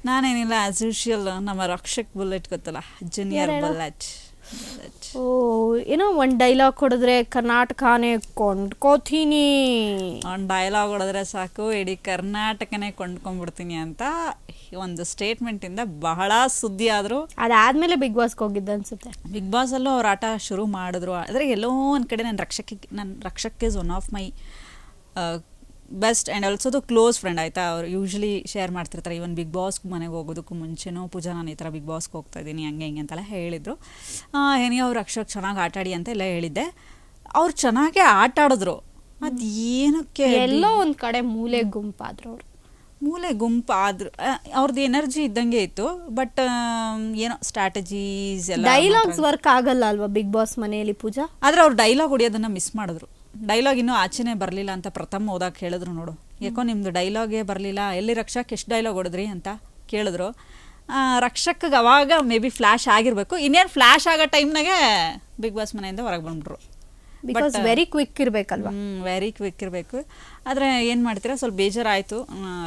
ನಾನೇನಿಲ್ಲ ಆಸ್ ಯೂಶುವಲ್ ನಮ್ಮ ರಕ್ಷಕ್ ಬುಲೆಟ್ ಗೊತ್ತಲ್ಲ ಜೂನಿಯರ್? ಬುಲೆಟ್ ಓ ಏನೋ ಒಂದ್ ಡೈಲಾಗ್ ಕೊಡಿದ್ರೆ ಕರ್ನಾಟಕನೇ ಕೊಂಡ್ಕೋತೀನಿ ಒಂದು ಡೈಲಾಗ್ ಹೊಡೆದ್ರೆ ಸಾಕು ಇಡೀ ಕರ್ನಾಟಕನೇ ಕೊಂಡ್ಕೊಂಡ್ಬಿಡ್ತೀನಿ ಅಂತ ಒಂದು ಸ್ಟೇಟ್ಮೆಂಟಿಂದ ಬಹಳ ಸುದ್ದಿ ಆದ್ರು ಅದಾದ್ಮೇಲೆ ಬಿಗ್ ಬಾಸ್ಗೆ ಹೋಗಿದ್ದ ಅನ್ಸುತ್ತೆ. ಬಿಗ್ ಬಾಸಲ್ಲೂ ಅವ್ರ ಆಟ ಶುರು ಮಾಡಿದ್ರು. ಆದ್ರೆ ಎಲ್ಲೋ ಒಂದ್ ಕಡೆ ನನ್ನ ರಕ್ಷಕ್ ನನ್ನ Rakshak is one of my best and also the close friend ಆಯಿತಾ? ಅವ್ರು ಯೂಶ್ವಲಿ ಶೇರ್ ಮಾಡ್ತಿರ್ತಾರೆ ಇವನ್ ಬಿಗ್ ಬಾಸ್ ಮನೆಗೆ ಹೋಗೋದಕ್ಕೂ ಮುಂಚೆನೂ ಪೂಜಾ ನಾನು ಈ ಥರ ಬಿಗ್ ಬಾಸ್ಗೆ ಹೋಗ್ತಾ ಇದ್ದೀನಿ ಹಂಗೆ ಹಿಂಗೆ ಅಂತೆಲ್ಲ ಹೇಳಿದರು. ಏನೇ ಅವ್ರು ಅಕ್ಷರ ಚೆನ್ನಾಗಿ ಆಟಾಡಿ ಅಂತ ಎಲ್ಲ ಹೇಳಿದ್ದೆ. ಅವ್ರು ಚೆನ್ನಾಗೇ ಆಟ ಆಡಿದ್ರು ಅದು ಏನಕ್ಕೆ ಎಲ್ಲೋ ಒಂದು ಕಡೆ ಮೂಲೆ ಗುಂಪಾದ್ರು ಅವ್ರು. ಮೂಲೆ ಗುಂಪು ಆದ್ರು ಅವ್ರದ್ದು ಎನರ್ಜಿ ಇದ್ದಂಗೆ ಇತ್ತು ಬಟ್ ಏನೋ ಸ್ಟ್ರಾಟಜೀಸ್ ಎಲ್ಲ ಡೈಲಾಗ್ಸ್ ವರ್ಕ್ ಆಗಲ್ಲ ಅಲ್ವಾ ಬಿಗ್ ಬಾಸ್ ಮನೆಯಲ್ಲಿ ಪೂಜಾ? ಆದ್ರೆ ಅವ್ರು ಡೈಲಾಗ್ ಹೊಡಿಯೋದನ್ನ ಮಿಸ್ ಮಾಡಿದ್ರು. ಡೈಲಾಗ್ ಇನ್ನೂ ಆಚೆನೇ ಬರಲಿಲ್ಲ ಅಂತ ಪ್ರಥಮ ಓದಾಕ್ ಕೇಳಿದ್ರು ನೋಡು. ಯಾಕೋ ನಿಮ್ದು ಡೈಲಾಗೇ ಬರಲಿಲ್ಲ ಎಲ್ಲಿ ರಕ್ಷಕ್ ಎಷ್ಟು ಡೈಲಾಗ್ ಹೊಡೆದ್ರಿ ಅಂತ ಕೇಳಿದ್ರು. ರಕ್ಷಕ್ಗೆ ಅವಾಗ ಮೇ ಬಿ ಫ್ಲ್ಯಾಶ್ ಆಗಿರಬೇಕು. ಇನ್ನೇನು ಫ್ಲ್ಯಾಶ್ ಆಗೋ ಟೈಮ್ನಾಗೆ ಬಿಗ್ ಬಾಸ್ ಮನೆಯಿಂದ ಹೊರಗೆ ಬಂದ್ಬಿಟ್ರು. ಬಿಕಾಸ್ ವೆರಿ ಕ್ವಿಕ್ ಇರ್ಬೇಕಲ್ವಾ? ವೆರಿ ಕ್ವಿಕ್ ಇರಬೇಕು. ಆದರೆ ಏನು ಮಾಡ್ತೀರಾ? ಸ್ವಲ್ಪ ಬೇಜಾರಾಯಿತು.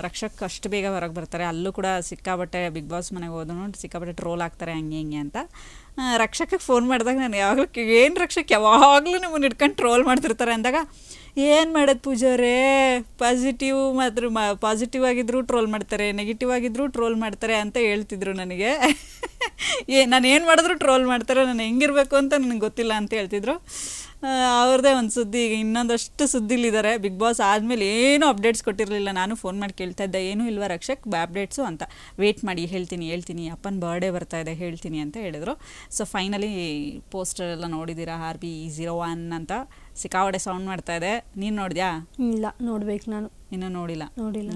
ರಕ್ಷಕ್ ಅಷ್ಟು ಬೇಗ ಹೊರಗೆ ಬರ್ತಾರೆ. ಅಲ್ಲೂ ಕೂಡ ಸಿಕ್ಕಾಬಟ್ಟೆ ಬಿಗ್ ಬಾಸ್ ಮನೆಗೆ ಹೋದ್ರು ಸಿಕ್ಕಾಬಟ್ಟೆ ಟ್ರೋಲ್ ಆಗ್ತಾರೆ, ಹಂಗೆ ಹಿಂಗೆ ಅಂತ. ರಕ್ಷಕಕ್ಕೆ ಫೋನ್ ಮಾಡಿದಾಗ ನಾನು ಯಾವಾಗಲೂ ಏನು ರಕ್ಷಕ್? ಯಾವಾಗಲೂ ನಿಮ್ಮನ್ನು ಹಿಡ್ಕೊಂಡು ಟ್ರೋಲ್ ಮಾಡ್ತಿರ್ತಾರೆ ಅಂದಾಗ, ಏನು ಮಾಡೋದು ಪೂಜಾರೇ ಪಾಸಿಟಿವ್ ಮಾತ್ರ ಪಾಸಿಟಿವ್ ಆಗಿದ್ದರೂ ಟ್ರೋಲ್ ಮಾಡ್ತಾರೆ ನೆಗೆಟಿವ್ ಆಗಿದ್ದರೂ ಟ್ರೋಲ್ ಮಾಡ್ತಾರೆ ಅಂತ ಹೇಳ್ತಿದ್ರು ನನಗೆ. ಏ, ನಾನು ಏನು ಮಾಡಿದ್ರು ಟ್ರೋಲ್ ಮಾಡ್ತಾರೆ, ನಾನು ಹೆಂಗಿರ್ಬೇಕು ಅಂತ ನನಗೆ ಗೊತ್ತಿಲ್ಲ ಅಂತ ಹೇಳ್ತಿದ್ರು. ಅವ್ರದ್ದೇ ಒಂದು ಸುದ್ದಿ. ಈಗ ಇನ್ನೊಂದಷ್ಟು ಸುದ್ದಿಲಿದ್ದಾರೆ ಬಿಗ್ ಬಾಸ್ ಆದಮೇಲೆ ಏನೂ ಅಪ್ಡೇಟ್ಸ್ ಕೊಟ್ಟಿರಲಿಲ್ಲ. ನಾನು ಫೋನ್ ಮಾಡಿ ಕೇಳ್ತಾ ಇದ್ದೆ. ಏನೂ ಇಲ್ವಾ ರಕ್ಷಕ್? ಅಪ್ಡೇಟ್ಸು ಅಂತ. ವೇಟ್ ಮಾಡಿ ಹೇಳ್ತೀನಿ ಹೇಳ್ತೀನಿ. ಅಪ್ಪನ ಬರ್ಡೇ ಬರ್ತಾ ಇದೆ ಹೇಳ್ತೀನಿ ಅಂತ ಹೇಳಿದರು. ಸೊ ಫೈನಲಿ ಪೋಸ್ಟರ್ ಎಲ್ಲ ನೋಡಿದ್ದೀರಾ ಆರ್ ಬಿ ಜೀರೋ ಒನ್ ಅಂತ. ಸಿಕ್ಕಾವಡೆ ಸೌಂಡ್ ಮಾಡ್ತಾ ಇದೆ. ನೀನು ನೋಡಿದ್ಯಾ? ಇಲ್ಲ ನೋಡ್ಬೇಕು ನಾನು. ಇನ್ನೂ ನೋಡಿಲ್ಲ. ನೋಡಿಲ್ಲ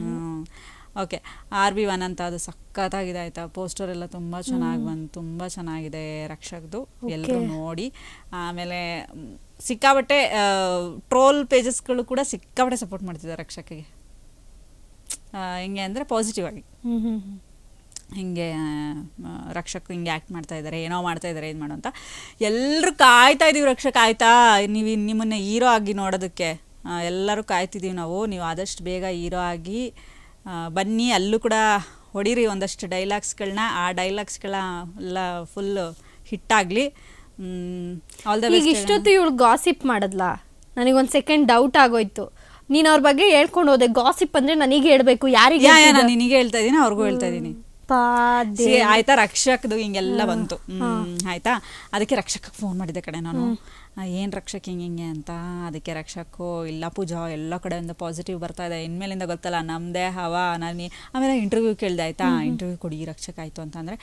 ಓಕೆ. ಆರ್ ಬಿ ಒನ್ ಅಂತ ಅದು ಸಖತ್ತಾಗಿದೆ ಆಯ್ತಾ ಪೋಸ್ಟರ್ ಎಲ್ಲ ತುಂಬ ಚೆನ್ನಾಗಿ ಬಂತು ತುಂಬ ಚೆನ್ನಾಗಿದೆ ರಕ್ಷಕ್ದು. ಎಲ್ಲರೂ ನೋಡಿ. ಆಮೇಲೆ ಸಿಕ್ಕಾಬಟ್ಟೆ ಟ್ರೋಲ್ ಪೇಜಸ್ಗಳು ಕೂಡ ಸಿಕ್ಕಾಬಟ್ಟೆ ಸಪೋರ್ಟ್ ಮಾಡ್ತಿದ್ದಾರೆ ರಕ್ಷಕಿಗೆ ಹೆಂಗೆ ಅಂದರೆ ಪಾಸಿಟಿವ್ ಆಗಿ. ಹಿಂಗೆ ರಕ್ಷಕ್ ಹಿಂಗೆ ಆ್ಯಕ್ಟ್ ಮಾಡ್ತಾ ಇದ್ದಾರೆ ಏನೋ ಮಾಡ್ತಾ ಇದ್ದಾರೆ ಏನು ಮಾಡೋ ಅಂತ. ಎಲ್ಲರೂ ಕಾಯ್ತಾ ಇದ್ದೀವಿ ರಕ್ಷಕ್ ಆಯ್ತಾ? ನೀವು ನಿಮ್ಮನ್ನ ಹೀರೋ ಆಗಿ ನೋಡೋದಕ್ಕೆ. ಎಲ್ಲರೂ ಕಾಯ್ತಿದ್ದೀವಿ ನಾವು. ನೀವು ಆದಷ್ಟು ಬೇಗ ಹೀರೋ ಆಗಿ ಬನ್ನಿ ಅಲ್ಲೂ ಕೂಡ ಹೊಡೀರಿ ಒಂದಷ್ಟು ಡೈಲಾಗ್ಸ್ಗಳನ್ನ ಆ ಡೈಲಾಗ್ಸ್ಗಳ ಎಲ್ಲ ಫುಲ್ ಹಿಟ್ಟಾಗಲಿ ಆಲ್ ದ ಈಗ ಇಷ್ಟೊತ್ತು ಇವಳು ಗಾಸಿಪ್ ಮಾಡದ್ಲಾ? ನನಗೊಂದು ಸೆಕೆಂಡ್ ಡೌಟ್ ಆಗೋಯ್ತು. ನೀನು ಅವ್ರ ಬಗ್ಗೆ ಹೇಳ್ಕೊಂಡು ಹೋದೆ. ಗಾಸಿಪ್ ಅಂದ್ರೆ ನನಗೆ ಹೇಳಬೇಕು ಯಾರಿಗೆ ನಾನು ನಿನಗೆ ಹೇಳ್ತಾ ಇದ್ದೀನಿ ಅವ್ರಿಗೂ ಹೇಳ್ತಾ ಇದ್ದೀನಿ ಆಯ್ತಾ? ರಕ್ಷಕದು ಹಿಂಗೆಲ್ಲ ಬಂತು. ಹ್ಮ್, ಆಯ್ತಾ? ಅದಕ್ಕೆ ರಕ್ಷಕಕ್ಕೆ ಫೋನ್ ಮಾಡಿದೆ ಕಡೆ ನಾನು. ಏನ್ ರಕ್ಷಕ್ ಹಿಂಗೆ ಹಿಂಗೆ ಅಂತ ಅದಕ್ಕೆ ರಕ್ಷಕು ಇಲ್ಲ ಪೂಜಾ ಎಲ್ಲ ಕಡೆಯಿಂದ ಪಾಸಿಟಿವ್ ಬರ್ತಾ ಇದೆ. ಇನ್ಮೇಲಿಂದ ಗೊತ್ತಲ್ಲ ನಮ್ಮದೇ ಹವಾ ನಾನು ಆಮೇಲೆ ಇಂಟರ್ವ್ಯೂ ಕೇಳಿದೆ ಆಯ್ತಾ? ಇಂಟರ್ವ್ಯೂ ಕೊಡಿ ರಕ್ಷಕ ಆಯಿತು ಅಂತಂದರೆ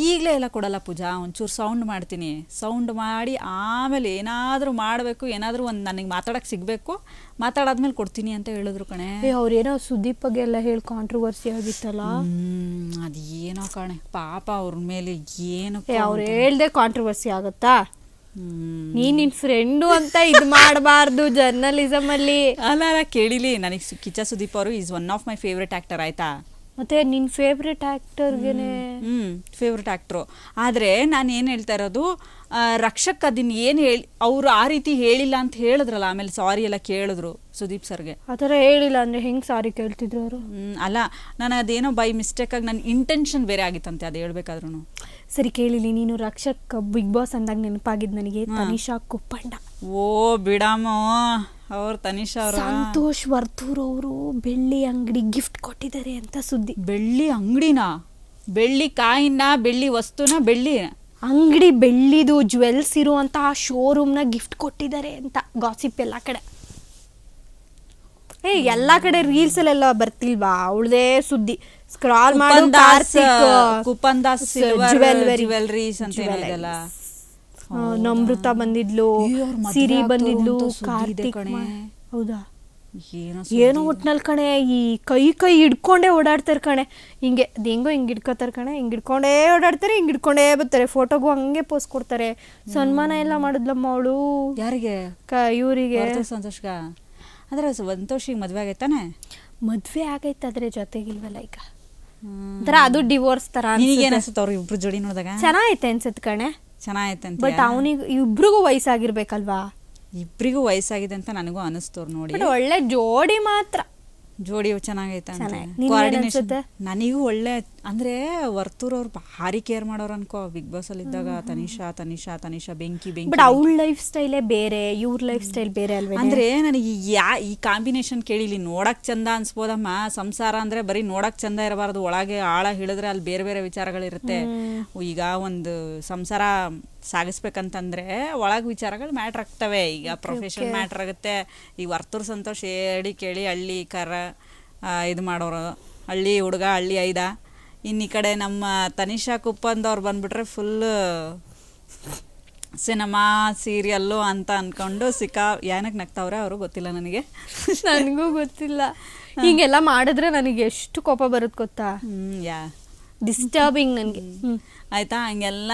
ಈಗಲೇ ಎಲ್ಲ ಕೊಡಲ್ಲ ಪೂಜಾ ಒಂಚೂರು ಸೌಂಡ್ ಮಾಡ್ತೀನಿ. ಸೌಂಡ್ ಮಾಡಿ ಆಮೇಲೆ ಏನಾದರೂ ಮಾಡಬೇಕು ಏನಾದರೂ ಒಂದು ನನಗೆ ಮಾತಾಡೋಕೆ ಸಿಗಬೇಕು ಮಾತಾಡಾದ್ಮೇಲೆ ಕೊಡ್ತೀನಿ ಅಂತ ಹೇಳಿದ್ರು ಕಣೆ. ಏ ಅವ್ರೇನೋ ಸುದೀಪ್ ಬಗ್ಗೆ ಎಲ್ಲ ಹೇಳಿ ಕಾಂಟ್ರವರ್ಸಿ ಆಗಿತ್ತಲ್ಲ? ಅದೇನೋ ಕಣೆ. ಪಾಪ ಅವ್ರ ಮೇಲೆ ಏನು ಅವ್ರು ಹೇಳ್ದೆ ಕಾಂಟ್ರವರ್ಸಿ ಆಗತ್ತಾ? ಹ್ಮ್. ನೀನ್ ಫ್ರೆಂಡು ಅಂತ ಇದ್ ಮಾಡಬಾರ್ದು ಜರ್ನಲಿಸಮ್ ಅಲ್ಲಿ ಅಲ್ಲ ಅಲ್ಲ, ಕೇಳಿಲಿ ನನಗೆ ಕಿಚ್ಚ ಸುದೀಪ್ ಅವರು is one of my favourite actor ಆಯ್ತಾ ಮತ್ತೆ ನಿನ್ ಫೇವ್ರೆಟ್ ಆಕ್ಟರ್ಗೆನೆ ಹ್ಮ್ ಫೇವ್ರೆಟ್ ಆಕ್ಟ್ರು ಆದ್ರೆ ನಾನು ಏನು ಹೇಳ್ತಾ ಇರೋದು ರಕ್ಷಕ್ ಅದನ್ನ ಏನು ಹೇಳಿ ಅವ್ರು ಆ ರೀತಿ ಹೇಳಿಲ್ಲ ಅಂತ ಹೇಳಿದ್ರಲ್ಲ ಆಮೇಲೆ ಸಾರಿ ಎಲ್ಲ ಕೇಳಿದ್ರು ಸುದೀಪ್ ಸರ್ಗೆ. ಆತರ ಥರ ಹೇಳಿಲ್ಲ ಅಂದ್ರೆ ಹೆಂಗ್ ಸಾರಿ ಕೇಳ್ತಿದ್ರು ಅವರು? ಹ್ಮ್, ಅಲ್ಲ ನಾನು ಅದೇನೋ ಬೈ ಮಿಸ್ಟೇಕ್ ಆಗಿ ನನ್ನ ಇಂಟೆನ್ಷನ್ ಬೇರೆ ಆಗಿತ್ತಂತೆ ಅದು ಹೇಳ್ಬೇಕಾದ್ರೂ ಸರಿ ಕೇಳಿಲಿ ನೀನು ರಕ್ಷಕ್ ಬಿಗ್ ಬಾಸ್ ಅಂದಾಗ ನೆನಪಾಗಿದ್ ನನಗೆ ತನಿಷಾ ಕುಪ್ಪಂಡ ಓ ಬಿಡಮ್ಮ ಅವ್ರ ತನಿಷಾ ಅವರು ಸಂತೋಷ್ ವರ್ತೂರ್ ಅವರು ಬೆಳ್ಳಿ ಅಂಗಡಿ ಗಿಫ್ಟ್ ಕೊಟ್ಟಿದ್ದಾರೆ ಅಂತ ಸುದ್ದಿ. ಬೆಳ್ಳಿ ಅಂಗಡಿನ ಬೆಳ್ಳಿ ಕಾಯಿನ ಬೆಳ್ಳಿ ವಸ್ತುನ ಬೆಳ್ಳಿ ಅಂಗಡಿ ಬೆಳ್ಳಿದು ಜ್ವೆಲ್ಸ್ ಇರುವಂತಹ ಶೋರೂಮ್ನ ಗಿಫ್ಟ್ ಕೊಟ್ಟಿದ್ದಾರೆ ಅಂತ ಗಾಸಿಪ್ ಎಲ್ಲ ಕಡೆ. ಏ ಎಲ್ಲಾ ಕಡೆ ರೀಲ್ಸ್ ಅಲ್ಲೆಲ್ಲ ಬರ್ತಿಲ್ವಾ? ಅವಳದೇ ಸುದ್ದಿ. ಸ್ಕ್ರಾಲ್ ಮಾಡೋ Kupan Das Karthik. Coupon Das jewelry. Jewelleries ಅಂತ ನಮೃತ ಬಂದಿದ್ಲು ಸಿರಿ ಬಂದಿದ್ಲು ಕಾರ್ತಿಕ್ ಕಣೆ. ಹೌದಾ? ಏನೋ ಒಟ್ನಲ್ಲಿ ಕಣೆ ಈ ಕೈ ಕೈ ಹಿಡ್ಕೊಂಡೇ ಓಡಾಡ್ತಾರೆ ಕಣೆ. ಹಿಂಗೆ ಅದ್ ಹೆಂಗೋ ಹಿಂಗ್ ಹಿಡ್ಕೋತಾರೆ ಕಣೆ ಹಿಂಗೆ ಹಿಡ್ಕೊಂಡೇ ಓಡಾಡ್ತಾರೆ ಹಿಂಗೆ ಹಿಡ್ಕೊಂಡೇ ಬರ್ತಾರೆ. ಫೋಟೋಗೂ ಹಂಗೆ ಪೋಸ್ ಕೊಡ್ತಾರೆ. ಸನ್ಮಾನ ಎಲ್ಲ ಮಾಡಿದ್ಲಮ್ಮ ಅವಳು? ಯಾರಿಗೆ? ಕ ಇವರಿಗೆ. ಸಂತೋಷ್ಗ? ಅಂದ್ರೆ ಸಂತೋಷಿಗೆ ಮದ್ವೆ ಆಗೈತಾನೆ ಮದ್ವೆ ಆಗೈತೆ ಅದ್ರ ಜೊತೆಗಿಲ್ವಲ್ಲ ಈಗ? ಅದು ಡಿವೋರ್ಸ್ ತರ ಅನ್ಸುತ್ತೆ ಅವ್ರು ಇಬ್ರು ಜೋಡಿ ನೋಡಿದಾಗ? ಚೆನ್ನಾಗೈತೆ ಅನ್ಸುತ್ತೆ ಕಣೆ. ಚೆನ್ನಾಗೈತಂತ ಬಟ್ ಅವನಿಗೆ ಇಬ್ರಿಗೂ ವಯಸ್ಸಾಗಿರ್ಬೇಕಲ್ವಾ? ಇಬ್ರಿಗೂ ವಯಸ್ಸಾಗಿದೆ ಅಂತ ನನಗೂ ಅನಿಸ್ತವ್ರು ನೋಡಿ. ಒಳ್ಳೆ ಜೋಡಿ ಮಾತ್ರ. ಜೋಡಿ ಚೆನ್ನಾಗೈತೆ ನನಗೂ ಒಳ್ಳೆ ಅಂದ್ರೆ ವರ್ತೂರ್ ಅವ್ರು ಭಾರಿ ಕೇರ್ ಮಾಡೋರು ಅನ್ಕೋ ಬಿಗ್ ಬಾಸ್ ಅಲ್ಲಿ ಇದ್ದಾಗ ತನಿಷಾ ತನಿಷಾ ತನಿಷಾ ಬೆಂಕಿ ಬೆಂಕಿ. ಬಟ್ ಅವಳ ಲೈಫ್ ಸ್ಟೈಲೇ ಬೇರೆ ಇವ್ರ ಲೈಫ್ ಸ್ಟೈಲ್ ಬೇರೆ ಅಲ್ವೇ ಅಂದ್ರೆ ನನಗೆ ಈ ಯಾ ಈ ಕಾಂಬಿನೇಷನ್ ಕೇಳಿಲಿ ನೋಡಕ್ ಚಂದ ಅನ್ಸ್ಬೋದಮ್ಮ. ಸಂಸಾರ ಅಂದ್ರೆ ಬರೀ ನೋಡಕ್ ಚಂದ ಇರಬಾರ್ದು. ಒಳಗೆ ಆಳ ಹಿಡಿದ್ರೆ ಅಲ್ಲಿ ಬೇರೆ ಬೇರೆ ವಿಚಾರಗಳಿರುತ್ತೆ. ಈಗ ಒಂದು ಸಂಸಾರ ಸಾಗಿಸ್ಬೇಕಂತಂದ್ರೆ ಒಳಗ್ ವಿಚಾರಗಳು ಮ್ಯಾಟ್ರ್ ಆಗ್ತವೆ. ಈಗ ಪ್ರೊಫೆಷನ್ ಮ್ಯಾಟ್ರ್ ಆಗುತ್ತೆ. ಈ ವರ್ತೂರ್ ಸಂತೋಷ ಹೇಳಿ ಕೇಳಿ ಹಳ್ಳಿ ಕರ ಇದು ಮಾಡೋರು. ಹಳ್ಳಿ ಹುಡುಗ ಹಳ್ಳಿ ಐದ. ಇನ್ನು ಈ ಕಡೆ ನಮ್ಮ ತನಿಷಾ ಕುಪ್ಪಂದವ್ರು ಬಂದ್ಬಿಟ್ರೆ ಫುಲ್ಲು ಸಿನಿಮಾ ಸೀರಿಯಲ್ಲು ಅಂತ ಅಂದ್ಕೊಂಡು ಸಿಕ್ಕಾ ಏನಕ್ಕೆ ನಗ್ತಾವ್ರೆ ಅವರು ಗೊತ್ತಿಲ್ಲ ನನಗೆ. ನನಗೂ ಗೊತ್ತಿಲ್ಲ. ಹೀಗೆಲ್ಲ ಮಾಡಿದ್ರೆ ನನಗೆ ಎಷ್ಟು ಕೋಪ ಬರುತ್ತೆ ಗೊತ್ತಾ? ಯಾ. ಡಿಸ್ಟರ್ಬಿಂಗ್ ನನಗೆ. ಆಯ್ತಾ? ಹಂಗೆಲ್ಲ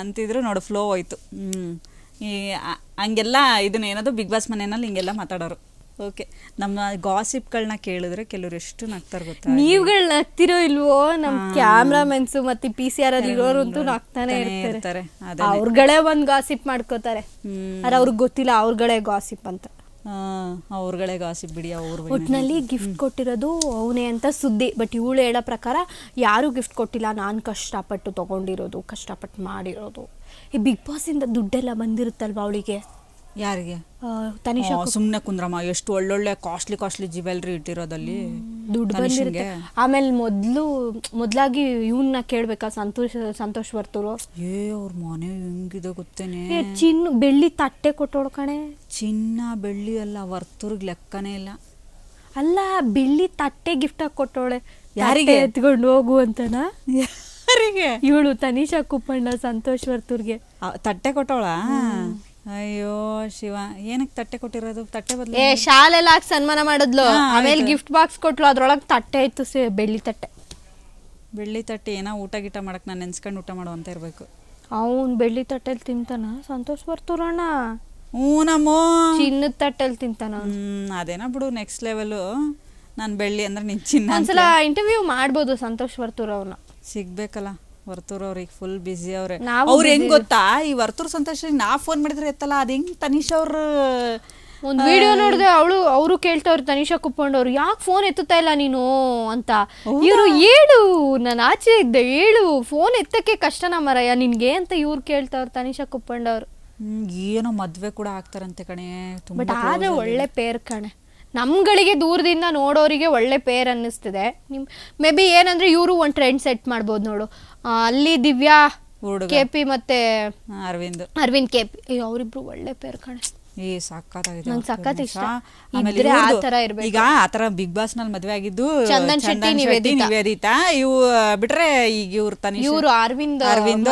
ಅಂತಿದ್ರು ನೋಡು ಫ್ಲೋ ಹೋಯ್ತು. ಹ್ಞೂ ಈ ಹಂಗೆಲ್ಲ ಇದನ್ನ ಏನದು ಬಿಗ್ ಬಾಸ್ ಮನೆಯಲ್ಲಿ ಹಿಂಗೆಲ್ಲ ಮಾತಾಡೋರು. ಓಕೆ ನಮ್ಮ ಗಾಸಿಪ್ಗಳನ್ನ ಕೇಳಿದ್ರೆ ಕೆಲವರು ಎಷ್ಟು ನಗ್ತಾರೆ ಗೊತ್ತಾ? ನೀವುಗಳು ನಗ್ತಿರೋ ಇಲ್ವೋ? ನಮ್ ಕ್ಯಾಮ್ರಾಮೆನ್ಸ್ ಮತ್ತೆ ಪಿ ಸಿ ಆರ್ ಅಲ್ಲಿ ಇರೋರಂತೂ ನಗ್ತಾನೆ ಇರ್ತಾರೆ. ಅವ್ರಗಳೇ ಒಂದ್ ಗಾಸಿಪ್ ಮಾಡ್ಕೋತಾರೆ. ಆದ್ರೆ ಅವ್ರಿಗೆ ಗೊತ್ತಿಲ್ಲ ಅವ್ರಗಳೇ ಗಾಸಿಪ್ ಅಂತ. ಅವ್ರಗಳೇ ಗಾಸಿಪ್ ಬಿಡಿ ಅವ್ರ ಒಟ್ನಲ್ಲಿ ಗಿಫ್ಟ್ ಕೊಟ್ಟಿರೋದು ಅವನೇ ಅಂತ ಸುದ್ದಿ. ಬಟ್ ಇವಳು ಹೇಳೋ ಪ್ರಕಾರ ಯಾರು ಗಿಫ್ಟ್ ಕೊಟ್ಟಿಲ್ಲ ನಾನು ಕಷ್ಟಪಟ್ಟು ತಗೊಂಡಿರೋದು ಕಷ್ಟಪಟ್ಟು ಮಾಡಿರೋದು. ಈ ಬಿಗ್ ಬಾಸ್ ಇಂದ ದುಡ್ಡೆಲ್ಲ ಬಂದಿರುತ್ತಲ್ವಾ ಅವಳಿಗೆ? ಯಾರಿಗೆ? ತನಿಷಾ ಸುಮ್ಮನೆ ಕುಂದ್ರಮ್ಮ ಎಷ್ಟು ಒಳ್ಳೊಳ್ಳೆ ಕಾಸ್ಟ್ಲಿ ಕಾಸ್ಟ್ಲಿ ಜ್ಯುವೆಲ್ರಿ ಇಟ್ಟಿರೋದಲ್ಲಿ ದುಡ್ಡು. ಬಂದಿರುತ್ತೆ. ಆಮೇಲೆ ಮೊದ್ಲು ಮೊದ್ಲಾಗಿ ಇವನ್ನ ಕೇಳ್ಬೇಕಾ ಸಂತೋಷ್ ಸಂತೋಷ್ ವರ್ತೂರು? ಏ ಅವ್ರ ಮನೆ ಹೆಂಗಿದೆ ಗೊತ್ತೇನೆ. ಚಿನ್ನ ಬೆಳ್ಳಿ ತಟ್ಟೆ ಕೊಟ್ಟೋಡ್ ಕಣೆ. ಚಿನ್ನ ಬೆಳ್ಳಿ ಎಲ್ಲ ವರ್ತೂರ್ಗ್ ಲೆಕ್ಕನೇ ಇಲ್ಲ. ಅಲ್ಲ ಬೆಳ್ಳಿ ತಟ್ಟೆ ಗಿಫ್ಟ್ ಆಗಿ ಕೊಟ್ಟೋಳೆ. ಯಾರಿಗೆ? ಎತ್ಕೊಂಡು ಹೋಗು ಅಂತನಾ? ಯಾರಿಗೆ? ಇವಳು ತನಿಷಾ ಕುಪ್ಪಣ್ಣ ಸಂತೋಷ್ ವರ್ತೂರ್ಗೆ. ತಟ್ಟೆ ಕೊಟ್ಟವಳ ಅಯ್ಯೋ ಶಿವ ಏನಕ್ಕೆ ತಟ್ಟೆ ಕೊಟ್ಟಿರೋದು? ತಟ್ಟೆ ಬದಲು ಏ ಶಾಲೆಲ್ಲ ಹಾಕಿ ಸನ್ಮಾನ ಮಾಡಿದ್ಲು. ಆಮೇಲೆ ಗಿಫ್ಟ್ ಬಾಕ್ಸ್ ಕೊಟ್ಲು ಅದ್ರೊಳಗೆ ತಟ್ಟೆ ಇತ್ತು ಸೇ- ಬೆಳ್ಳಿ ತಟ್ಟೆ. ಬೆಳ್ಳಿ ತಟ್ಟೆ ಏನೋ ಊಟ ಗೀಟ ಮಾಡಕ್ ನಾನು ನೆನ್ಸ್ಕೊಂಡು ಊಟ ಮಾಡುವಂತ ಇರ್ಬೇಕು. ಅವನ್ ಬೆಳ್ಳಿ ತಟ್ಟೆಲ್ ತಿಂತಾನ? ಸಂತೋಷ್ ಬರ್ತೂರಣ್ಣ ಹ್ಞೂ ನಮ್ಮೋ. ಚಿನ್ನದ ತಟ್ಟೆಲ್ ತಿಂತಾನ. ಹ್ಮ್ ಅದೇನೋ ಬಿಡು ನೆಕ್ಸ್ಟ್ ಲೆವೆಲು ನಾನು ಬೆಳ್ಳಿ ಅಂದ್ರೆ ನಿನ್ ಚಿನ್ನ ಒಂದ್ಸಲ. ಇಂಟರ್ವ್ಯೂ ಮಾಡ್ಬೋದು ಸಂತೋಷ್ ಬರ್ತೂರ್ ಅವ್ರನ್ನ ಸಿಗ್ಬೇಕಲ್ಲ. ವರ್ತೂರ್ ಅವ್ರಿಗೆ ಫುಲ್ ಬಿಸಿ ಅವ್ರೆ. ಅವ್ರ ಅವ್ರು ಹೆಂಗ್ ಗೊತ್ತಾ? ಈ ವರ್ತೂರ್ ಸಂತೋಷ್ ನಾ ಫೋನ್ ಮಾಡಿದ್ರೆ ಎತ್ತಲ್ಲ? ಅದ್ ಹೆಂಗ್ ತನಿಷ್ ಅವ್ರ ಒಂದ್ ವಿಡಿಯೋ ನೋಡಿದ್ರೆ ಅವಳು ಅವರು ಕೇಳ್ತಾವ್ರು ತನಿಷಾ ಕುಪ್ಪಂಡವ್ರು ಯಾಕೆ ಫೋನ್ ಎತ್ತುತ್ತಾ ಇಲ್ಲ ನೀನು? ಅಂತ. ಇವರು ಏಳು ನಾನು ಆಚೆ ಇದ್ದೆ ಹೇಳು ಫೋನ್ ಎತ್ತಕ್ಕೆ ಕಷ್ಟನ ಮರಯ್ಯ ನಿನ್ಗೆ? ಅಂತ ಇವ್ರು ಕೇಳ್ತಾವ್ರು ತನಿಷಾ ಕುಪ್ಪಂಡವ್ರು. ಏನೋ ಮದ್ವೆ ಕೂಡ ಆಗ್ತಾರಂತೆ ಕಣೆ ಬಟ್ ತುಂಬಾ ಆದ್ರೆ ಒಳ್ಳೆ ಪೇರ್ ಕಣೆ. ನಮ್ಗಳಿಗೆ ದೂರದಿಂದ ನೋಡೋರಿಗೆ ಒಳ್ಳೆ ಪೇರ್ ಅನ್ನಿಸ್ತಿದೆ. ನಿಮ್ ಮೇ ಬಿ ಏನಂದ್ರೆ ಇವರು ಒಂದು ಟ್ರೆಂಡ್ ಸೆಟ್ ಮಾಡ್ಬೋದು ನೋಡು. ಆ, ಅಲ್ಲಿ ದಿವ್ಯಾ ಕೆ ಪಿ ಮತ್ತೆ ಅರವಿಂದ್. ಅರವಿಂದ್ ಕೆ ಪಿ ಅವರಿಬ್ರು ಒಳ್ಳೆ ಪೇರ್ ಕಣೆ. ಏ ನಂಗ್ ಸಖತ್ ಇಷ್ಟ. ಇದ್ರೆ ಆ ತರ ಇರ್ಬೇಕು. ಈಗ ಆತರ ಬಿಗ್ ಬಾಸ್ನಲ್ಲಿ ಮದ್ವೆ ಆಗಿದ್ದು ಚಂದನ್ ಶೆಟ್ಟಿ, ನಿವೇದಿತಾ. ಇವು ಬಿಟ್ರೆ ಈಗ ಇವ್ರು ತನಿ ಇವರು ಅರವಿಂದ್ ಅರವಿಂದ್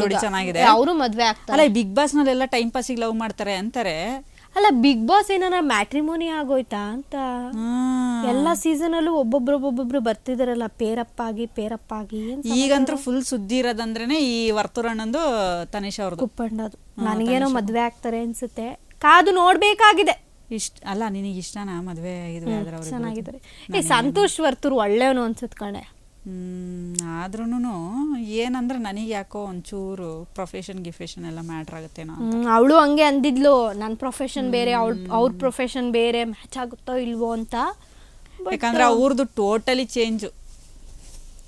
ಜೋಡಿ ಚೆನ್ನಾಗಿದೆ. ಅವರು ಮದ್ವೆ ಆಗ್ತಾರೆ. ಅಲ್ಲ ಬಿಗ್ ಬಾಸ್ ನಲ್ಲೆಲ್ಲ ಟೈಮ್ ಪಾಸಿಗೆ ಲವ್ ಮಾಡ್ತಾರೆ ಅಂತಾರೆ. ಅಲ್ಲ ಬಿಗ್ ಬಾಸ್ ಏನಾರ ಮ್ಯಾಟ್ರಿಮೋನಿ ಆಗೋಯ್ತಾ ಅಂತ. ಎಲ್ಲಾ ಸೀಸನ್ ಅಲ್ಲೂ ಒಬ್ಬೊಬ್ರು ಒಬ್ಬೊಬ್ರು ಬರ್ತಿದಾರಲ್ಲ ಪೇರಪ್ಪ ಆಗಿ ಪೇರಪ್ಪ ಆಗಿ ಈಗಂತೂ ಫುಲ್ ಸುದ್ದಿ ಇರೋದಂದ್ರೇನೆ ಈ ವರ್ತುರಣ್ಣಂದು ತನೇಶ್ ಅವ್ರದ್ದು ಕುಪ್ಪಂಡದು ನನಗೇನೋ ಮದ್ವೆ ಆಗ್ತಾರೆ ಅನ್ಸುತ್ತೆ. ಕಾದು ನೋಡ್ಬೇಕಾಗಿದೆ. ಇಷ್ಟ ಅಲ್ಲ ನಿನಗೆ ಇಷ್ಟನಾ ಮದ್ವೆ ಇದು? ಚೆನ್ನಾಗಿದ್ದಾರೆ. ಏ ನನಗೆ- ಸಂತೋಷ್ ವರ್ತೂರು ಒಳ್ಳೆಯವನು ಅನ್ಸುತ್ತೆ ಕಣೆ. ಆದ್ರೂ ಏನಂದ್ರೆ ನನಗೆ ಯಾಕೋ ಒಂಚೂರು ಪ್ರೊಫೆಷನ್ ಗಿಫೆಷನ್ ಎಲ್ಲ ಮ್ಯಾಟ್ರ್ ಆಗುತ್ತೇನೋ. ಅವಳು ಹಂಗೆ ಅಂದಿದ್ಲು ನನ್ನ ಪ್ರೊಫೆಷನ್ ಬೇರೆ ಅವ್ಳ ಅವ್ರ ಪ್ರೊಫೆಷನ್ ಬೇರೆ ಮ್ಯಾಚ್ ಆಗುತ್ತೋ ಇಲ್ವೋ ಅಂತ. ಯಾಕಂದ್ರೆ ಅವ್ರದ್ದು ಟೋಟಲಿ ಚೇಂಜು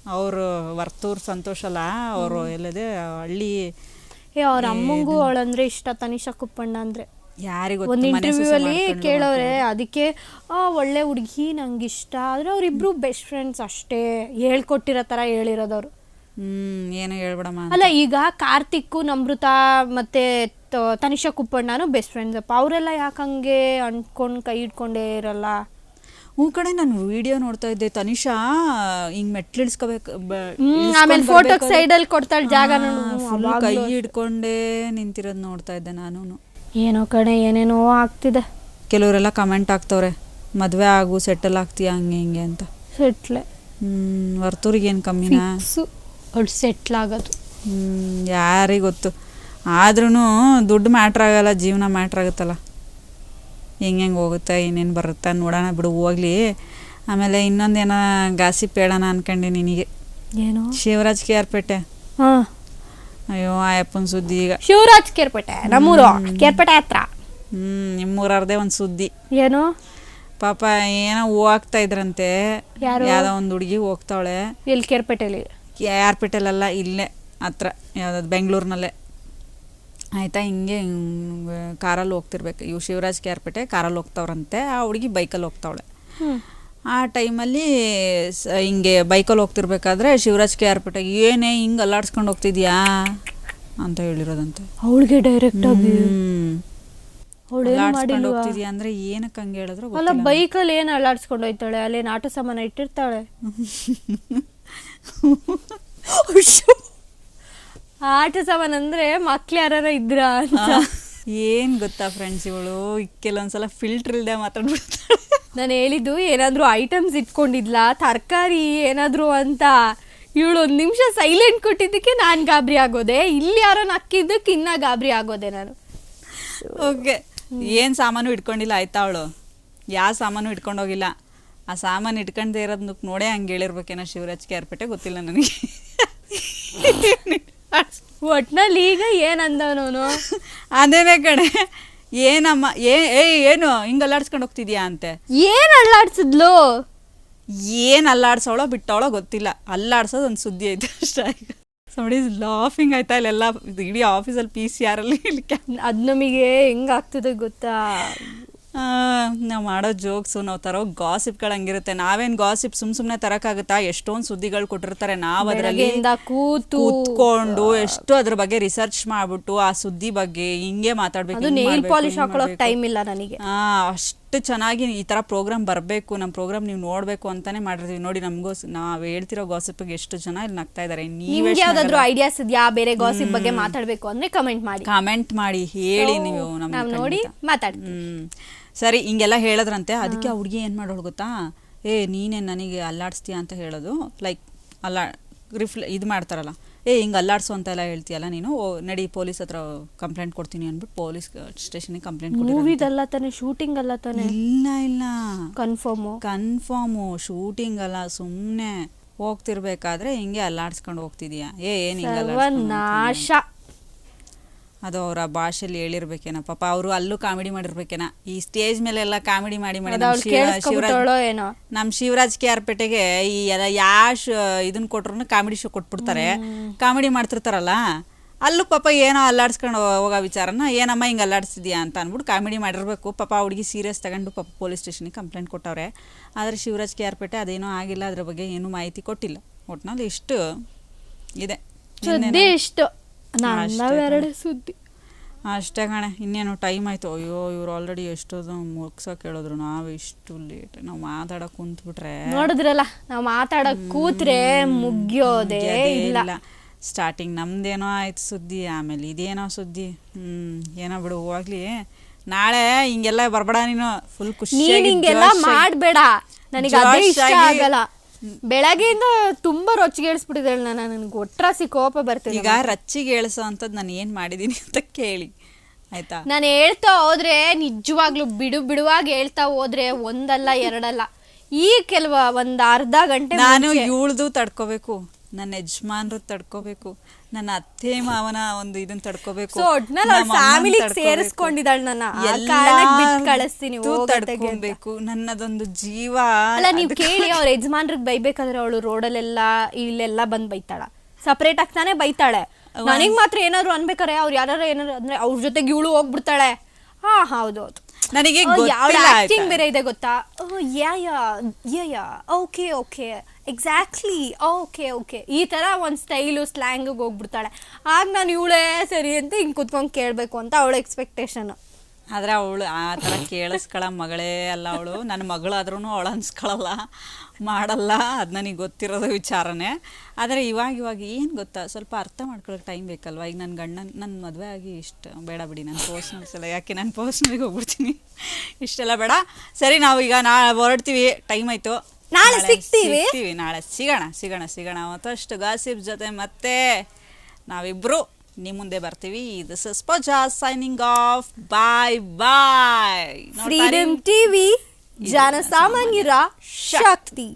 ಅವರು ವರ್ತೂರ್ ಸಂತೋಷ ಅಲ್ಲ ಅವರು ಎಲ್ಲದೆ ಹಳ್ಳಿ ಏ ಅವ್ರ ಅಮ್ಮಂಗೂ ಅವಳಂದ್ರೆ ಇಷ್ಟ ತನಿಷಾ ಕುಪ್ಪಣ್ಣ ಅಂದ್ರೆ. ಒಂದ್ ಇಂಟರ್ವ್ಯೂ ಅಲ್ಲಿ ಕೇಳೋರೆ ಅದಕ್ಕೆ ಆ ಒಳ್ಳೆ ಹುಡುಗಿ ನಂಗೆ ಇಷ್ಟ ಆದ್ರೆ ಅವ್ರಿಬ್ರು ಬೆಸ್ಟ್ ಫ್ರೆಂಡ್ಸ್ ಅಷ್ಟೇ. ಹೇಳ್ಕೊಟ್ಟಿರೋ ತರ ಹೇಳಿರೋದವ್ರು. ಹ್ಮ್ ಏನು ಹೇಳ್ಬಿಡಮ್ಮ ಅಲ್ಲ ಈಗ ಕಾರ್ತಿಕ್ ನಮೃತ ಮತ್ತೆ ತನಿಷಾ ಕುಪ್ಪಣ್ಣನು ಬೆಸ್ಟ್ ಫ್ರೆಂಡ್ಸ್ ಅಪ್ಪ. ಅವರೆಲ್ಲ ಯಾಕಂಗೆ ಅಂಟ್ಕೊಂಡು ಕೈ ಇಟ್ಕೊಂಡೇ ಇರಲ್ಲ? ಹ್ಞೂ ಕಡೆ ನಾನು ವಿಡಿಯೋ ನೋಡ್ತಾ ಇದ್ದೆ. ತನಿಷಾ ಹಿಂಗ್ ಮೆಟ್ಲು ಇಳಿಸ್ಕೋಬೇಕು ಹ್ಮ್, ಆಮೇಲೆ ಫೋಟೋ ಸೈಡಲ್ಲಿ ಕೊಡ್ತಾಳೆ ಜಾಗ ಕೈ ಹಿಡ್ಕೊಂಡೇ ನಿಂತಿರೋದು ನೋಡ್ತಾ ಇದ್ದೆ ನಾನು ಏನೋ ಕಣೆ ಏನೇನೋ ಆಗ್ತಿದೆ. ಕೆಲವರೆಲ್ಲ ಕಮೆಂಟ್ ಆಗ್ತವ್ರೆ ಮದ್ವೆ ಆಗು ಸೆಟಲ್ ಆಗ್ತೀಯ ಹಂಗೆ ಹಿಂಗೆ ಅಂತ. ಸೆಟ್ಲೆ ಹ್ಮ್ ವರ್ತೂರಿಗೆ ಏನು ಕಮ್ಮಿನಾ? ಅವ್ಳು ಸೆಟ್ಲ್ ಆಗೋದು. ಹ್ಮ್ ಯಾರಿಗೆ ಗೊತ್ತು. ಆದ್ರೂ ದುಡ್ಡು ಮ್ಯಾಟ್ರ್ ಆಗಲ್ಲ ಜೀವನ ಮ್ಯಾಟ್ರ್ ಆಗುತ್ತಲ್ಲ. ಹೆಂಗೆ ಹೆಂಗೆ ಹೋಗುತ್ತೆ ಏನೇನು ಬರುತ್ತೆ ನೋಡೋಣ ಬಿಡು ಹೋಗ್ಲಿ. ಆಮೇಲೆ ಇನ್ನೊಂದೇನೋ ಗಾಸಿ ಹೇಳೋಣ ಅನ್ಕೊಂಡೆ ನಿನಗೆ. ಏನು? Shivaraj K R Pete. ಹಾ. ಅಯ್ಯೋ ಆಯಪ್ಪನ ಸುದ್ದಿ ಈಗ. ಶಿವರಾಜ್ ಕೇರ್ಪೇಟೆ ನಮ್ಮೂರು ಕೇರ್ಪೇಟೆ ಹತ್ರ. ಹ್ಮ್ ನಿಮ್ಮೂರದೇ ಒಂದ್ ಸುದ್ದಿ. ಏನು? ಪಾಪ ಏನೋ ಹೋಗ್ತಾ ಇದ್ರಂತೆ. ಯಾವ್ದೋ ಒಂದ್ ಹುಡುಗಿ ಹೋಗ್ತಾವಳೆ. ಇಲ್ಲಿ ಕೇರ್ಪೇಟೆಲಿ? ಯಾರ್ಪೇಟೆಲ್ಲ ಇಲ್ಲೇ ಹತ್ರ ಯಾವ್ದಾದ್ರು ಬೆಂಗಳೂರಿನಲ್ಲೇ. ಆಯ್ತಾ ಹಿಂಗೆ ಕಾರಲ್ಲಿ ಹೋಗ್ತಿರ್ಬೇಕು. ಇವ್ ಶಿವರಾಜ್ ಕೇರ್ಪೇಟೆ ಕಾರಲ್ಲಿ ಹೋಗ್ತಾವ್ರಂತೆ. ಆ ಹುಡುಗಿ ಬೈಕಲ್ಲಿ ಹೋಗ್ತಾವಳೆ. ಹ್ಮ್. ಆ ಟೈಮಲ್ಲಿ ಸ ಹಿಂಗೆ ಬೈಕಲ್ಲಿ ಹೋಗ್ತಿರ್ಬೇಕಾದ್ರೆ ಶಿವರಾಜ್ ಕೆ ಆರ್ ಪೇಟೆಗೆ ಏನೇ ಹಿಂಗೆ ಅಲ್ಲಾಡ್ಸ್ಕೊಂಡು ಹೋಗ್ತಿದ್ಯಾ ಅಂತ ಹೇಳಿರೋದಂತೆ. ಅವಳಿಗೆ ಡೈರೆಕ್ಟ್ ಆಗಿ ಅಲ್ಲಾಡ್ಸ್ಕೊಂಡು ಹೋಗ್ತಿದ್ಯಾ ಅಂದ್ರೆ ಏನಕ್ಕೆ ಹಂಗೆ ಹೇಳಿದ್ರು ಅಲ್ಲ. ಬೈಕಲ್ಲಿ ಏನು ಅಲ್ಲಾಡ್ಸ್ಕೊಂಡು ಹೋಯ್ತಾಳೆ? ಅಲ್ಲಿ ನಾಟು ಸಾಮಾನು ಇಟ್ಟಿರ್ತಾಳೆ. ಆಟ ಸಾಮಾನು ಅಂದ್ರೆ ಮಕ್ಳು ಯಾರ ಇದ್ರ ಅಂತ. ಏನ್ ಗೊತ್ತಾ ಫ್ರೆಂಡ್ಸ್ ಇವಳು? ಕೆಲವೊಂದ್ಸಲ ಫಿಲ್ಟರ್ ಇಲ್ದೆ ಮಾತಾಡ್ಬಿಡ್ತಾಳೆ. ನಾನು ಹೇಳಿದ್ದು ಏನಾದ್ರೂ ಐಟಮ್ಸ್ ಇಟ್ಕೊಂಡಿದ್ಲಾ? ತರಕಾರಿ ಏನಾದರೂ ಅಂತ? ಇವಳು ಒಂದು ನಿಮಿಷ ಸೈಲೆಂಟ್ ಕೊಟ್ಟಿದ್ದಕ್ಕೆ ನಾನು ಗಾಬರಿ ಆಗೋದೆ. ಇಲ್ಲಿ ಯಾರೋ ನಕ್ಕಿದ್ದಕ್ಕೆ ಇನ್ನ ಗಾಬರಿ ಆಗೋದೆ ನಾನು. ಓಕೆ ಏನು ಸಾಮಾನು ಇಟ್ಕೊಂಡಿಲ್ಲ ಆಯ್ತಾ ಅವಳು? ಯಾವ ಸಾಮಾನು ಇಟ್ಕೊಂಡೋಗಿಲ್ಲ? ಆ ಸಾಮಾನು ಇಟ್ಕೊಂಡೇ ಇರೋದಕ್ಕೆ ನೋಡೇ ಹಂಗೆ ಹೇಳಿರ್ಬೇಕೇನೋ ಶಿವರಾಜ್ ಕೆ ಆರ್ ಗೊತ್ತಿಲ್ಲ ನನಗೆ. ಒಟ್ನಲ್ಲಿ ಈಗ ಏನಂದವನು ಅದೇನೇ ಕಡೆ ಏನಮ್ಮ ಏ ಏಯ್ ಏನು ಹಿಂಗೆ ಅಲ್ಲಾಡ್ಸ್ಕೊಂಡು ಹೋಗ್ತಿದ್ಯಾ ಅಂತೆ? ಏನ್ ಅಲ್ಲಾಡ್ಸಿದ್ಲು? ಏನು ಅಲ್ಲಾಡ್ಸೋಳೋ ಬಿಟ್ಟವಳೋ ಗೊತ್ತಿಲ್ಲ. ಅಲ್ಲಾಡ್ಸೋದು ಒಂದು ಸುದ್ದಿ ಐತೆ ಅಷ್ಟೇ ನೋಡಿ ಲಾಫಿಂಗ್ ಆಯ್ತಾ ಇಲ್ಲೆಲ್ಲ? ಇಡೀ ಆಫೀಸಲ್ಲಿ ಪಿ ಸಿ ಆರಲ್ಲಿ ಇಲ್ಲಿ ಅದು ಅದ್ ನಮಗೆ ಹೆಂಗ್ ಆಗ್ತದೆ ಗೊತ್ತಾ? ನಾವು ಮಾಡೋ ಜೋಕ್ಸು ನಾವು ತರೋ ಗಾಸಿಪ್ಗಳು ಹಂಗಿರುತ್ತೆ. ನಾವೇನು ಗಾಸಿಪ್ ಸುಮ್ ಸುಮ್ಮನೆ ತರಕ್ಕಾಗುತ್ತಾ? ಎಷ್ಟೊಂದು ಸುದ್ದಿಗಳು ಕೊಟ್ಟಿರ್ತಾರೆ. ನಾವು ಅದರಲ್ಲಿ ಕೂತು ಕೂತ್ಕೊಂಡು ಎಷ್ಟು ಅದ್ರ ಬಗ್ಗೆ ರಿಸರ್ಚ್ ಮಾಡ್ಬಿಟ್ಟು ಆ ಸುದ್ದಿ ಬಗ್ಗೆ ಹಿಂಗೆ ಮಾತಾಡ್ಬೇಕು. ಟೈಮ್ ಇಲ್ಲ ನನಗೆ. ಆ ಅಷ್ಟು ಚೆನ್ನಾಗಿ ಈ ಥರ ಪ್ರೋಗ್ರಾಮ್ ಬರಬೇಕು ನಮ್ಮ ಪ್ರೋಗ್ರಾಮ್ ನೀವು ನೋಡ್ಬೇಕು ಅಂತಾನೆ ಮಾಡಿರ್ತೀವಿ. ನೋಡಿ ನಮಗೂ ನಾವು ಹೇಳ್ತಿರೋ ಗಾಸಿಪ್ಗೆ ಎಷ್ಟು ಜನ ಇಲ್ಲಿ ನಗ್ತಾ ಇದ್ದಾರೆ ನೀವು ಯಾವ್ದಾದ್ರು ಐಡಿಯಾಸ್ ಇದೆಯಾ? ಬೇರೆ ಗಾಸಿಪ್ ಬಗ್ಗೆ ಮಾತಾಡಬೇಕು ಅಂದ್ರೆ ಕಮೆಂಟ್ ಮಾಡಿ. ಕಾಮೆಂಟ್ ಮಾಡಿ ಹೇಳಿ ನೀವು ನಮ್ಗೆ ನೋಡಿ ಮಾತಾಡಿ ಸರಿ ಹಿಂಗೆಲ್ಲ ಹೇಳಿದ್ರಂತೆ. ಅದಕ್ಕೆ ಆ ಹುಡುಗಿ ಏನು ಮಾಡೋಳು ಗೊತ್ತಾ? ಏ ನೀನೇ ನನಗೆ ಅಲ್ಲಾಡಿಸ್ತೀಯ ಅಂತ ಹೇಳೋದು. ಲೈಕ್ ಅಲ್ಲ ರಿಫ್ಲೆ ಇದು ಮಾಡ್ತಾರಲ್ಲ. ಏ ಹಿಂಗೆ ಅಲ್ಲಾಡ್ಸು ಅಂತೆಲ್ಲ ಹೇಳ್ತೀಯಲ್ಲ ನೀನು? ಓ ನಡಿ ಪೊಲೀಸ್ ಹತ್ರ ಕಂಪ್ಲೇಂಟ್ ಕೊಡ್ತೀನಿ ಅಂದ್ಬಿಟ್ಟು ಪೊಲೀಸ್ ಸ್ಟೇಷನ್ಗೆ ಕಂಪ್ಲೇಂಟ್ ಮೂವಿದಲ್ಲ ತಾನೇ ಶೂಟಿಂಗ್ ಅಲ್ಲ ತಾನೆ? ಇಲ್ಲ ಇಲ್ಲ. ಕನ್ಫರ್ಮು? ಕನ್ಫರ್ಮು ಶೂಟಿಂಗ್ ಅಲ್ಲ ಸುಮ್ಮನೆ ಹೋಗ್ತಿರ್ಬೇಕಾದ್ರೆ ಹಿಂಗೆ ಅಲ್ಲಾಡ್ಸ್ಕೊಂಡು ಹೋಗ್ತಿದ್ಯಾ. ಏ ಏನು ನಾಶ ಅದು ಅವರ ಭಾಷೆಲಿ ಹೇಳಿರ್ಬೇಕೇನ. ಪಾಪ ಅವರು ಅಲ್ಲೂ ಕಾಮಿಡಿ ಮಾಡಿರ್ಬೇಕೇನ. ಈ ಸ್ಟೇಜ್ ಮೇಲೆ ಎಲ್ಲ ಕಾಮಿಡಿ ಮಾಡಿ ಮಾಡಿ ನಮ್ ಶಿವರಾಜ್ ಕೇಳಿಸ್ಕೊಬಿಟ್ಟವಳೋ ಏನೋ. ನಮ್ ಶಿವರಾಜ್ ಕೆ ಆರ್ ಪೇಟೆಗೆ ಈ ಎಲ್ಲ ಯಾ ಇದನ್ನ ಕೊಟ್ರು ಕಾಮಿಡಿ ಶೋ ಕೊಟ್ಬಿಡ್ತಾರೆ. ಕಾಮಿಡಿ ಮಾಡ್ತಿರ್ತಾರಲ್ಲ ಅಲ್ಲೂ ಪಾಪ ಏನೋ ಅಲ್ಲಾಡ್ಸ್ಕೊಂಡು ಹೋಗೋ ವಿಚಾರನ ಏನಮ್ಮ ಹಿಂಗೆ ಅಲ್ಲಾಡ್ಸಿದ್ಯಾ ಅಂತ ಅಂದ್ಬಿಟ್ಟು ಕಾಮಿಡಿ ಮಾಡಿರ್ಬೇಕು. ಪಾಪ ಹುಡುಗಿ ಸೀರಿಯಸ್ ತಗೊಂಡು ಪಾಪ ಪೊಲೀಸ್ ಸ್ಟೇಷನ್ಗೆ ಕಂಪ್ಲೇಂಟ್ ಕೊಟ್ಟವ್ರೆ. ಆದರೆ ಶಿವರಾಜ್ ಕೆ ಆರ್ ಪೇಟೆ ಅದೇನೋ ಆಗಿಲ್ಲ ಅದ್ರ ಬಗ್ಗೆ ಏನೂ ಮಾಹಿತಿ ಕೊಟ್ಟಿಲ್ಲ. ಒಟ್ನಲ್ಲಿ ಇಷ್ಟು ಇದೆ. ಸುದ್ದಿ ಇಷ್ಟು. ಸುದ್ದಿ. ಅಷ್ಟೇ ಕಣೆ. ಇನ್ನೇನು ಟೈಮ್ ಆಯ್ತು. ಅಯ್ಯೋ ಇವ್ರು ಆಲ್ರೆಡಿ ಎಷ್ಟೋದು ಮುಗ್ಸೋಕೆ ಹೇಳಿದ್ರು. ನಾವು ಇಷ್ಟು ಲೇಟ್ ನಾವು ಮಾತಾಡಕ್ ಕುಂತ್ಬಿಟ್ರೆ ನೋಡಿದ್ರಲ್ಲ ನಾವ್ ಮಾತಾಡಕ್ ಕೂತ್ರೆ ಮುಗಿಯೋದೇ ಇಲ್ಲ. ಸ್ಟಾರ್ಟಿಂಗ್ ನಮ್ದೇನೋ ಆಯ್ತು ಸುದ್ದಿ ಆಮೇಲೆ ಇದೇನೋ ಸುದ್ದಿ. ಹ್ಮ್ ಏನೋ ಬಿಡು ಹೋಗ್ಲಿ. ನಾಳೆ ಹಿಂಗೆಲ್ಲ ಬರ್ಬೇಡ ನೀನು. ಫುಲ್ ಖುಷಿ ಹಿಂಗೆಲ್ಲ ಮಾಡ್ಬೇಡ. ನನಗೆ ಅದೇ ಇಷ್ಟ ಆಗಲ್ಲ. ಬೆಳಗ್ಗೆಯಿಂದ ತುಂಬಾ ರೊಚ್ಚಿಗೇಳಿಸ್ಬಿಟ್ಟಿದ್ದಾಳೆ ನಾನು ನನಗೆ ಒಟ್ರಾಸಿ ಕೋಪ ಬರ್ತಿದೆ ಈಗ ರಚ್ಚಿಗೆ ಏಳ್ಸೋ ಅಂತದ್ ನಾನು ಏನ್ ಮಾಡಿದೀನಿ ಅಂತ ಕೇಳಿ. ಆಯ್ತಾ? ನಾನು ಹೇಳ್ತಾ ಹೋದ್ರೆ ನಿಜವಾಗ್ಲೂ ಬಿಡು ಬಿಡುವಾಗಿ ಹೇಳ್ತಾ ಹೋದ್ರೆ ಒಂದಲ್ಲ ಎರಡಲ್ಲ. ಈ ಕೆಲವ ಒಂದ್ ಅರ್ಧ ಗಂಟೆ ನಾನು ಇವಳ್ದು ತಡ್ಕೋಬೇಕು. ನನ್ನ ಯಜಮಾನ್ರು ತಡ್ಕೋಬೇಕು. ನನ್ನ ಅತ್ತೆ ಮಾವನ ಒಂದು ಇದನ್ನ ತಡ್ಕೋಬೇಕು. ಫ್ಯಾಮಿಲಿಗೆ ಸೇರಿಸ್ಕೊಂಡಿದ್ದಾಳೆ ನನ್ನ. ಕಳಿಸ್ತೀನಿ. ತಡ್ಕೊಬೇಕು. ನನ್ನದೊಂದು ಜೀವ ಅಲ್ಲ ನೀವು ಕೇಳಿ ಅವ್ರ ಯಜಮಾನ್ರಿಗೆ ಬೈಬೇಕಾದ್ರೆ ಅವಳು ರೋಡಲ್ಲೆಲ್ಲ ಇಲ್ಲೆಲ್ಲ ಬಂದ್ ಬೈತಾಳ. ಸಪರೇಟ್ ಆಗಿ ತಾನೇ ಬೈತಾಳೆ. ನನಗ್ ಮಾತ್ರ ಏನಾದ್ರು ಅನ್ಬೇಕಾರೆ ಅವ್ರು ಯಾರು ಏನಾದ್ರು ಅಂದ್ರೆ ಅವ್ರ ಜೊತೆಗೆ ಇವಳು ಹೋಗ್ಬಿಡ್ತಾಳೆ. ಹಾ ಹೌದು ಹೌದು. ನನಗೆ ಗೊತ್ತಿಲ್ಲ ಆಕ್ಟಿಂಗ್? ಬೇರೆ ಇದೆ ಗೊತ್ತಾ? Yeah yeah yeah yeah okay okay exactly okay okay ಈ ತರ ಒಂದ್ ಸ್ಟೈಲು ಸ್ಲ್ಯಾಂಗ್ ಹೋಗ್ಬಿಡ್ತಾಳೆ. ಆಗ ನಾನು ಇವಳೇ ಸರಿ ಅಂತ ಹಿಂಗ್ ಕುತ್ಕೊಂಡ್ ಕೇಳ್ಬೇಕು ಅಂತ ಅವಳ ಎಕ್ಸ್ಪೆಕ್ಟೇಷನ್ ಆದ್ರೆ ಅವಳು ಆ ಥರ ಕೇಳಿಸ್ಕೊಳ ಮಗಳೇ ಅಲ್ಲ ಅವಳು. ನನ್ನ ಮಗಳಾದ್ರೂ ಅವಳು ಅನ್ಸ್ಕೊಳಲ್ಲ. ಮಾಡಲ್ಲ. ಅದು ನನಗೆ ಗೊತ್ತಿರೋದು ವಿಚಾರನೇ. ಆದರೆ ಇವಾಗ ಇವಾಗ ಏನು ಗೊತ್ತಾ? ಸ್ವಲ್ಪ ಅರ್ಥ ಮಾಡ್ಕೊಳ್ಳೋಕೆ ಟೈಮ್ ಬೇಕಲ್ವಾ? ಈಗ ನನ್ನ ಗಂಡನ ನನ್ನ ಮದುವೆ ಆಗಿ ಇಷ್ಟು ಬೇಡ ಬಿಡಿ ನನ್ನ ಪರ್ಸ್ನಲ್ಸ್ ಸಲ ಯಾಕೆ ನಾನು ಪರ್ಸ್ನಲ್ಗೆ ಹೋಗ್ಬಿಡ್ತೀನಿ? ಇಷ್ಟೆಲ್ಲ ಬೇಡ. ಸರಿ ನಾವು ಈಗ ನಾ ಹೊರಡ್ತೀವಿ. ಟೈಮ್ ಆಯಿತು. ನಾಳೆ ಸಿಗ್ತೀವಿ. ನಾಳೆ ಸಿಗೋಣ ಸಿಗೋಣ ಸಿಗೋಣ. ಮತ್ತಷ್ಟು ಗಾಸಿಪ್ ಜೊತೆ ಮತ್ತೆ ನಾವಿಬ್ರು. ನಿಮ್ಮ ಮುಂದೆ ಬರ್ತೀವಿ. This is Paja signing off bye bye freedom TV ಜನಸಾಮಾನ್ಯರ ಶಕ್ತಿ.